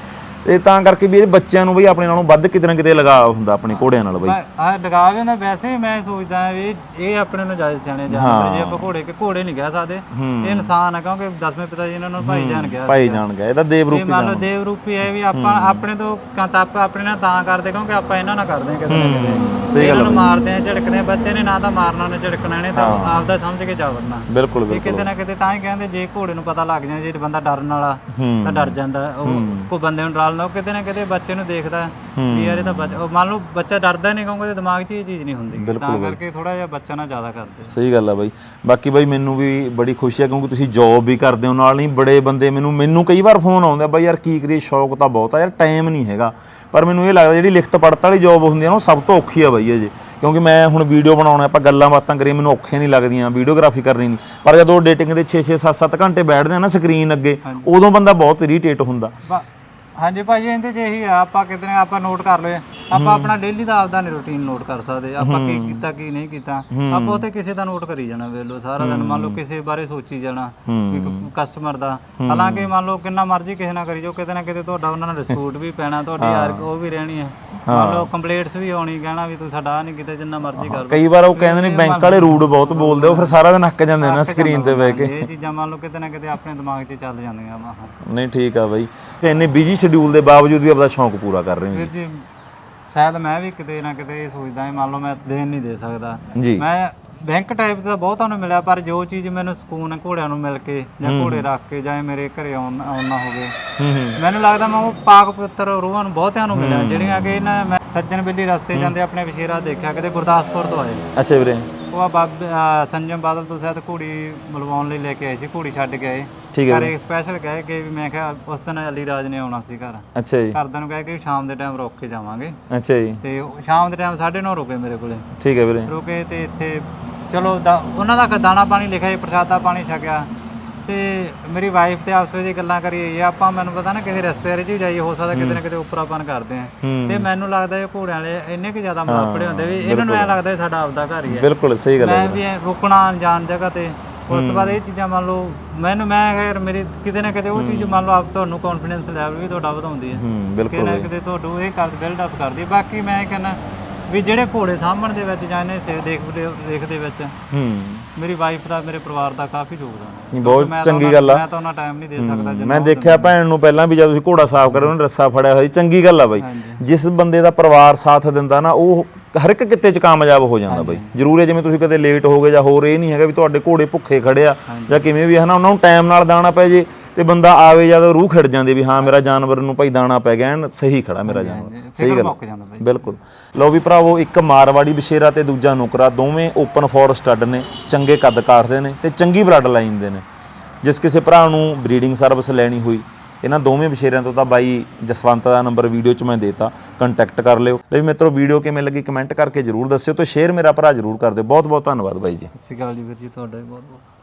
[SPEAKER 3] ਤੇ ਤਾਂ ਕਰਕੇ ਵੀ ਇਹ ਬੱਚਿਆਂ ਨੂੰ ਬਈ ਆਪਣੇ ਨਾਲੋਂ ਵੱਧ ਕਿਤੇ ਨਾ ਕਿਤੇ ਲਗਾ ਹੁੰਦਾ ਆਪਣੇ ਘੋੜਿਆਂ ਨਾਲ ਬਈ।
[SPEAKER 1] ਆ ਲਗਾ ਵੀ ਹੁੰਦਾ ਵੈਸੇ ਮੈਂ ਸੋਚਦਾ ਵੀ ਇਹ ਆਪਣੇ ਨੂੰ ਜ਼ਿਆਦਾ ਸਿਆਣੇ ਜਾਨਵਰ ਜੇ ਆਪਾਂ ਘੋੜੇ ਕੇ ਘੋੜੇ ਨਹੀਂ ਕਹਿ ਸਕਦੇ ਇਹ ਇਨਸਾਨ ਆ ਕਿਉਂਕਿ ਦਸਵੇਂ ਪਿਤਾ ਜੀ ਨੇ ਉਹਨਾਂ ਨੂੰ ਭਾਈ ਜਾਨ ਗਿਆ
[SPEAKER 3] ਭਾਈ ਜਾਣ ਗਿਆ ਇਹਦਾ ਦੇਵ
[SPEAKER 1] ਇਹ
[SPEAKER 3] ਰੂਪੀ
[SPEAKER 1] ਮੰਨ ਲਓ ਦੇਵ ਰੂਪੀ ਹੈ ਵੀ ਆਪਾਂ ਆਪਣੇ ਤੋਂ ਕੰਤਪ ਆਪਣੇ ਨਾਲ ਤਾਂ ਕਰਦੇ ਕਿਉਂਕਿ ਆਪਾਂ ਇਹਨਾਂ ਨਾਲ ਕਰਦੇ ਹਾਂ ਕਿਤੇ ਨਾ ਕਿਤੇ ਇਹਨਾਂ ਨੂੰ ਮਾਰਦੇ ਆ ਝੜਕਦੇ ਆ ਬੱਚੇ ਨੇ ਨਾ ਤਾਂ ਮਾਰਨਾ ਨੇ ਝੜਕਣਾ ਨੇ ਤਾਂ ਆਪਦਾ ਸਮਝ ਕੇ ਜਾ ਵੜਨਾ
[SPEAKER 3] ਬਿਲਕੁਲ।
[SPEAKER 1] ਇਹ
[SPEAKER 3] ਬਿਲਕੁਲ
[SPEAKER 1] ਕਿਤੇ ਨਾ ਕਿਤੇ ਤਾਂ ਹੀ ਕਹਿੰਦੇ ਜੇ ਘੋੜੇ ਨੂੰ ਪਤਾ ਲੱਗ ਜਾਏ ਜੇ ਬੰਦਾ ਡਰਨ ਵਾਲਾ ਤਾਂ ਡਰ ਜਾਂਦਾ ਉਹ ਕੋਈ ਬੰਦੇ ਨੂੰ ਡਰਾਲਦਾ ਉਹ ਕਿਤੇ ਨਾ ਕਿਤੇ ਬੱਚੇ ਨੂੰ ਦੇਖਦਾ ਵੀ ਯਾਰ ਇਹ ਤਾਂ ਬੱਚਾ ਉਹ ਮੰਨ ਲਓ ਬੱਚਾ ਡਰਦਾ ਨਹੀਂ ਕਿਉਂਕਿ ਉਹਦੇ ਦਿਮਾਗ 'ਚ ਇਹ ਚੀਜ਼ ਨਹੀਂ ਹੁੰਦੀ। ਤਾਂ ਕਰਕੇ ਥੋੜਾ ਜਿਹਾ ਬੱਚਾ ਨਾਲ ਜ਼ਿਆਦਾ ਕਰਦੇ
[SPEAKER 3] ਸਹੀ ਗੱਲ ਆ ਬਾਈ। ਬਾਕੀ ਬਾਈ ਮੈਨੂੰ ਵੀ ਬੜੀ ਖੁਸ਼ੀ ਆ ਕਿਉਂਕਿ ਤੁਸੀਂ ਜੌਬ ਵੀ ਕਰਦੇ ਹੋ ਨਾਲ ਨਹੀਂ ਬੜੇ ਬੰਦੇ ਮੈਨੂੰ ਮੈਨੂੰ ਕਈ ਵਾਰ ਫੋਨ ਆਉਂਦਾ ਬਾਈ ਯਾਰ ਕੀ ਕਰੀਏ ਸ਼ੌਕ ਤਾਂ ਬਹੁਤ ਆ ਯਾਰ ਟਾਈਮ ਨਹੀਂ ਹੈਗਾ। ਪਰ ਮੈਨੂੰ ਇਹ ਲੱਗਦਾ ਜਿਹੜੀ ਲਿਖਤ ਪੜਤ ਵਾਲੀ ਜੌਬ ਹੁੰਦੀ ਆ ਨਾ ਉਹ ਸਭ ਤੋਂ ਔਖੀ ਆ ਬਾਈ ਜੇ। ਕਿਉਂਕਿ ਮੈਂ ਹੁਣ ਵੀਡੀਓ ਬਣਾਉਣਾ ਆਪਾਂ ਗੱਲਾਂ ਬਾਤਾਂ ਕਰੀਏ ਮੈਨੂੰ ਔਖੀਆਂ ਨਹੀਂ ਲੱਗਦੀਆਂ ਵੀਡੀਓਗ੍ਰਾਫੀ ਕਰਨੀ ਨਹੀਂ। ਪਰ ਜਦੋਂ ਡੇਟਿੰਗ ਦੇ 6-6 7-7 ਘੰਟੇ ਬੈਠਦੇ ਆ ਨਾ ਸਕਰੀਨ ਅੱਗੇ ਉਦੋਂ ਬੰਦਾ ਬਹੁਤ ਇਰੀਟੇਟ ਹੁੰਦਾ।
[SPEAKER 1] ਬਾ- ਹਾਂਜੀ ਭਾਜੀ ਇਹਦੇ ਚ ਇਹੀ ਆ ਆਪਾਂ ਕਿਤੇ ਨਾ ਆਪਾਂ ਨੋਟ ਕਰ ਲਏ ਆਪਾਂ ਆਪਣਾ ਡੇਲੀ ਦਾ ਆਪਦਾ ਨਹੀਂ ਰੁਟੀਨ ਨੋਟ ਕਰ ਸਕਦੇ ਆਪਾਂ ਕੀ ਕੀਤਾ ਕੀ ਨਹੀਂ ਕੀਤਾ। ਆਪਾਂ ਉਤੇ ਕਿਸੇ ਦਾ ਨੋਟ ਕਰੀ ਜਾਣਾ ਵੇਲੋ ਸਾਰਾ ਦਿਨ ਮੰਨ ਲਓ ਕਿਸੇ ਬਾਰੇ ਸੋਚੀ ਜਾਣਾ ਕਸਟਮਰ ਦਾ। ਹਾਲਾਂਕਿ ਮੰਨ ਲਓ ਕਿੰਨਾ ਮਰਜ਼ੀ ਕਿਸੇ ਨਾਲ ਕਰੀ ਜਾਓ ਕਿਤੇ ਨਾ ਕਿਤੇ ਤੁਹਾਡਾ ਉਹਨਾਂ ਨਾਲ ਡਿਸਪਿਊਟ ਵੀ ਪੈਣਾ ਤੁਹਾਡੀ ਯਾਰ ਉਹ ਵੀ ਰਹਿਣੀ ਹੈ ਮੰਨ ਲਓ ਕੰਪਲੇਂਟਸ ਵੀ ਆਉਣੀ ਕਹਿਣਾ ਵੀ ਤੂੰ ਸਾਡਾ ਨਹੀਂ ਕੀਤਾ ਜਿੰਨਾ ਮਰਜ਼ੀ ਕਰ
[SPEAKER 3] ਕਈ ਵਾਰ ਉਹ ਕਹਿੰਦੇ ਨੇ ਬੈਂਕ ਵਾਲੇ ਰੂਡ ਬਹੁਤ ਬੋਲਦੇ ਉਹ ਫਿਰ ਸਾਰਾ ਦਿਨ ਅੱਕ ਜਾਂਦੇ ਨਾ ਸਕਰੀਨ ਤੇ ਬਹਿ ਕੇ।
[SPEAKER 1] ਇਹ ਚੀਜ਼ਾਂ ਮੰਨ ਲਓ ਕਿਤੇ ਨਾ ਕਿਤੇ ਆਪਣੇ ਦਿਮਾਗ 'ਚ ਚੱਲ ਜਾਂਦੀਆਂ ਵਾ।
[SPEAKER 3] ਨਹੀਂ ਠੀਕ ਆ ਬਾਈ। ਤੇ ਇੰਨੇ ਬਿਜ਼ੀ ਸ਼ਡਿਊਲ ਦੇ ਬਾਵਜੂਦ ਵੀ ਆਪਦਾ ਸ਼ੌਂਕ ਪੂਰਾ ਕਰ ਰਹੇ ਹੋ
[SPEAKER 1] ਵੀਰ ਜੀ। ਸ਼ਾਇਦ ਮੈਂ ਵੀ ਕਿਤੇ ਨਾ ਕਿਤੇ ਇਹ ਸੋਚਦਾ ਹਾਂ ਮੰਨ ਲਓ ਮੈਂ ਦੇਣ ਨਹੀਂ ਦੇ ਸਕਦਾ।
[SPEAKER 3] ਜੀ।
[SPEAKER 1] ਮੈਂ ਬੈਂਕ ਟਾਈਪ ਦਾ ਬਹੁਤਾਂ ਨੂੰ ਮਿਲਿਆ ਪਰ ਜੋ ਚੀਜ਼ ਮੈਨੂੰ ਸਕੂਨ ਹੈ ਘੋੜਿਆਂ ਨੂੰ ਮਿਲ ਕੇ ਜਾਂ ਘੋੜੇ ਰੱਖ ਕੇ ਜਾਂ ਇਹ ਮੇਰੇ ਘਰੇ ਆਉਣ ਆਉਣਾ ਹੋਵੇ।
[SPEAKER 3] ਹੂੰ ਹੂੰ।
[SPEAKER 1] ਮੈਨੂੰ ਲੱਗਦਾ ਮੈਂ ਉਹ ਪਾਕ ਪੁੱਤਰ ਰੂਹਾਂ ਨੂੰ ਬਹੁਤਿਆਂ ਨੂੰ ਮਿਲਿਆ ਜਿਹੜੀਆਂ ਕਿ ਇਹਨਾਂ ਮੈਂ ਸੱਜਣ ਬਿੱਲੀ ਰਸਤੇ ਜਾਂਦੇ ਆਪਣੇ ਵਿਸ਼ੇਰਾ ਦੇਖਿਆ ਕਿਤੇ ਗੁਰਦਾਸਪੁਰ ਤੋਂ ਆਏ।
[SPEAKER 3] ਅੱਛਾ ਵੀਰੇ।
[SPEAKER 1] ਉਹ ਆ ਬਾਬੇ ਸੰਜਮ ਬਾਦਲ ਤੋਂ ਸ਼ਾਇਦ ਘੋੜੀ ਮਲਵਾਉਣ ਲਈ ਲੈ ਕੇ ਆਏ ਸੀ ਘੋੜੀ ਛੱਡ ਕੇ ਆਏ।
[SPEAKER 3] ਠੀਕ ਹੈ
[SPEAKER 1] ਘਰੇ ਸਪੈਸ਼ਲ ਕਹਿ ਕੇ ਵੀ ਮੈਂ ਕਿਹਾ ਉਸ ਦਿਨ ਅਲੀ ਰਾਜ ਨੇ ਆਉਣਾ ਸੀ ਘਰ।
[SPEAKER 3] ਅੱਛਾ ਜੀ।
[SPEAKER 1] ਘਰਦਿਆਂ ਨੂੰ ਕਹਿ ਕੇ ਵੀ ਸ਼ਾਮ ਦੇ ਟਾਈਮ ਰੁਕ ਕੇ ਜਾਵਾਂਗੇ।
[SPEAKER 3] ਅੱਛਾ ਜੀ।
[SPEAKER 1] ਤੇ ਉਹ ਸ਼ਾਮ ਦੇ ਟਾਈਮ 9:30 ਰੁਕੇ ਮੇਰੇ ਕੋਲੇ।
[SPEAKER 3] ਠੀਕ ਹੈ ਵੀਰੇ।
[SPEAKER 1] ਰੁਕੇ ਤੇ ਇੱਥੇ ਚਲੋ ਦਾ- ਉਹਨਾਂ ਦਾ ਦਾਣਾ ਪਾਣੀ ਲਿਖਿਆ ਜੀ ਪ੍ਰਸ਼ਾਦਾ ਪਾਣੀ ਛਕਿਆ। ਤੇ ਮੇਰੀ ਵਾਈਫ ਤੇ ਆਪਸ ਵਿੱਚ ਗੱਲਾਂ ਕਰੀ ਇਹ ਆਪਾਂ ਮੈਨੂੰ ਪਤਾ ਨਾ ਕਿਸੇ ਰਸਤੇ 'ਚ ਵੀ ਜਾਈਏ ਹੋ ਸਕਦਾ ਕਿਤੇ ਨਾ ਕਿਤੇ ਉੱਪਰਾਪਨ ਕਰਦੇ ਆ। ਤੇ ਮੈਨੂੰ ਲੱਗਦਾ ਇਹ ਘੋੜਿਆਂ ਵਾਲੇ ਇੰਨੇ ਕਿ ਜ਼ਿਆਦਾ ਮਲਾਪੜੇ ਹੁੰਦੇ ਵੀ ਇਹਨਾਂ ਨੂੰ ਐ ਲੱਗਦਾ ਸਾਡਾ ਆਪਦਾ ਘਰ ਹੀ ਹੈ
[SPEAKER 3] ਬਿਲਕੁਲ ਸਹੀ ਗੱਲ ਹੈ
[SPEAKER 1] ਮੈਂ ਵੀ ਰੁਕਣਾ ਅਣਜਾਣ ਜਗ੍ਹਾ ਤੇ ਉਸ ਤੋਂ ਬਾਅਦ ਇਹ ਚੀਜ਼ਾਂ ਮੰਨ ਲਓ ਮੈਨੂੰ ਮੈਂ ਯਾਰ ਮੇਰੀ ਕਿਤੇ ਨਾ ਕਿਤੇ ਉਹ ਚੀਜ਼ ਮੰਨ ਲਓ ਆਪ ਤੁਹਾਨੂੰ ਕੌਨਫੀਡੈਂਸ ਲੈਵਲ ਵੀ ਤੁਹਾਡਾ ਵਧਾਉਂਦੀ ਹੈ।
[SPEAKER 3] ਬਿਲਕੁਲ
[SPEAKER 1] ਕਿਤੇ ਨਾ ਕਿਤੇ ਤੁਹਾਨੂੰ ਇਹ ਕਰ ਬਿਲਡ ਅਪ ਕਰਦੀ। ਬਾਕੀ ਮੈਂ ਕਹਿੰਦਾ ਵੀ ਜਿਹੜੇ ਘੋੜੇ ਸਾਂਭਣ ਦੇ ਵਿੱਚ ਜਾਂ ਇਹਨੇ ਸੇ ਦੇਖ ਰੇਖ ਦੇ ਵਿੱਚ
[SPEAKER 3] ਹੂੰ।
[SPEAKER 1] ਮੇਰੀ ਵਾਈਫ ਦਾ ਮੇਰੇ ਪਰਿਵਾਰ ਦਾ ਕਾਫੀ ਯੋਗਦਾਨ ਹੈ।
[SPEAKER 3] ਨਹੀਂ, ਬਹੁਤ
[SPEAKER 1] ਮੈਂ ਤਾਂ
[SPEAKER 3] ਚੰਗੀ
[SPEAKER 1] ਉਹਨਾਂ-
[SPEAKER 3] ਗੱਲ ਆ।
[SPEAKER 1] ਮੈਂ ਤਾਂ ਉਹਨਾਂ ਟਾਈਮ ਨਹੀਂ ਦੇ ਸਕਦਾ ਜਿੰਨਾ
[SPEAKER 3] ਮੈਂ ਦੇਖਿਆ ਭੈਣ ਨੂੰ ਪਹਿਲਾਂ ਵੀ ਜਦ ਤੁਸੀਂ ਘੋੜਾ ਸਾਫ਼ ਕਰੇ ਉਹਨੇ ਰੱਸਾ ਫੜਿਆ ਹੋਇਆ ਸੀ। ਚੰਗੀ ਗੱਲ ਆ ਬਾਈ। ਜਿਸ ਬੰਦੇ ਦਾ ਪਰਿਵਾਰ ਸਾਥ ਦਿੰਦਾ ਨਾ ਉਹ ਹਰ ਇੱਕ ਕਿੱਤੇ 'ਚ ਕਾਮਯਾਬ ਹੋ ਜਾਂਦਾ ਬਾਈ। ਜ਼ਰੂਰ ਹੈ ਜਿਵੇਂ ਤੁਸੀਂ ਕਦੇ ਲੇਟ ਹੋ ਗਏ ਜਾਂ ਹੋਰ ਇਹ ਨਹੀਂ ਹੈਗਾ ਵੀ ਤੁਹਾਡੇ ਘੋੜੇ ਭੁੱਖੇ ਖੜੇ ਆ ਜਾਂ ਕਿਵੇਂ ਵੀ ਹੈ ਨਾ ਉਹਨਾਂ ਨੂੰ ਟਾਈਮ ਨਾਲ ਦਾਣਾ ਪੈ ਜੇ। ਤੇ ਬੰਦਾ ਆਵੇ ਜਦ ਰੂਹ ਖਿੜ ਜਾਂਦੀ ਵੀ ਹਾਂ ਮੇਰਾ ਜਾਨਵਰ ਨੂੰ ਭਾਈ ਦਾਣਾ ਪੈ ਗਿਆ ਐਨ ਸਹੀ ਖੜਾ ਮੇਰਾ ਜਾਨਵਰ। ਸਹੀ ਗੱਲ।
[SPEAKER 1] ਮੁੱਕ ਜਾਂਦਾ ਬਾਈ।
[SPEAKER 3] ਬਿਲਕੁਲ। ਲਓ ਵੀ ਭਰਾਵੋ ਇੱਕ ਮਾਰਵਾੜੀ ਬਸ਼ੇਰਾ ਤੇ ਦੂਜਾ ਨੁਕਰਾ ਦੋਵੇਂ ਓਪਨ ਫੋਰ ਸਟੱਡ ਨੇ ਚੰਗੇ ਕੱਦ ਕਾਠਦੇ ਨੇ ਤੇ ਚੰਗੀ ਬਲੱਡ ਲਾਈਨ ਦੇ ਨੇ। ਜਿਸ ਕਿਸੇ ਭਰਾ ਨੂੰ ਬਰੀਡਿੰਗ ਸਰਵਿਸ ਲੈਣੀ ਹੋਈ ਇਹਨਾਂ ਦੋਵੇਂ ਬਸ਼ੇਰਿਆਂ ਤੋਂ ਤਾਂ ਬਾਈ ਜਸਵੰਤ ਦਾ ਨੰਬਰ ਵੀਡੀਓ 'ਚ ਮੈਂ ਦੇਤਾ ਕੰਟੈਕਟ ਕਰ ਲਿਓ। ਲੈ ਵੀ ਮਿੱਤਰੋ ਵੀਡੀਓ ਕਿਵੇਂ ਲੱਗੀ ਕਮੈਂਟ ਕਰਕੇ ਜਰੂਰ ਦੱਸਿਓ ਤੇ ਸ਼ੇਅਰ ਮੇਰਾ ਭਰਾ ਜਰੂਰ ਕਰ ਦਿਓ। ਬਹੁਤ ਬਹੁਤ ਧੰਨਵਾਦ ਬਾਈ ਜੀ।
[SPEAKER 1] ਸਤਿ ਸ਼੍ਰੀ ਅਕਾਲ ਜੀ ਵੀਰ ਜੀ ਤੁਹਾਡਾ ਵੀ ਬਹੁਤ ਬਹੁਤ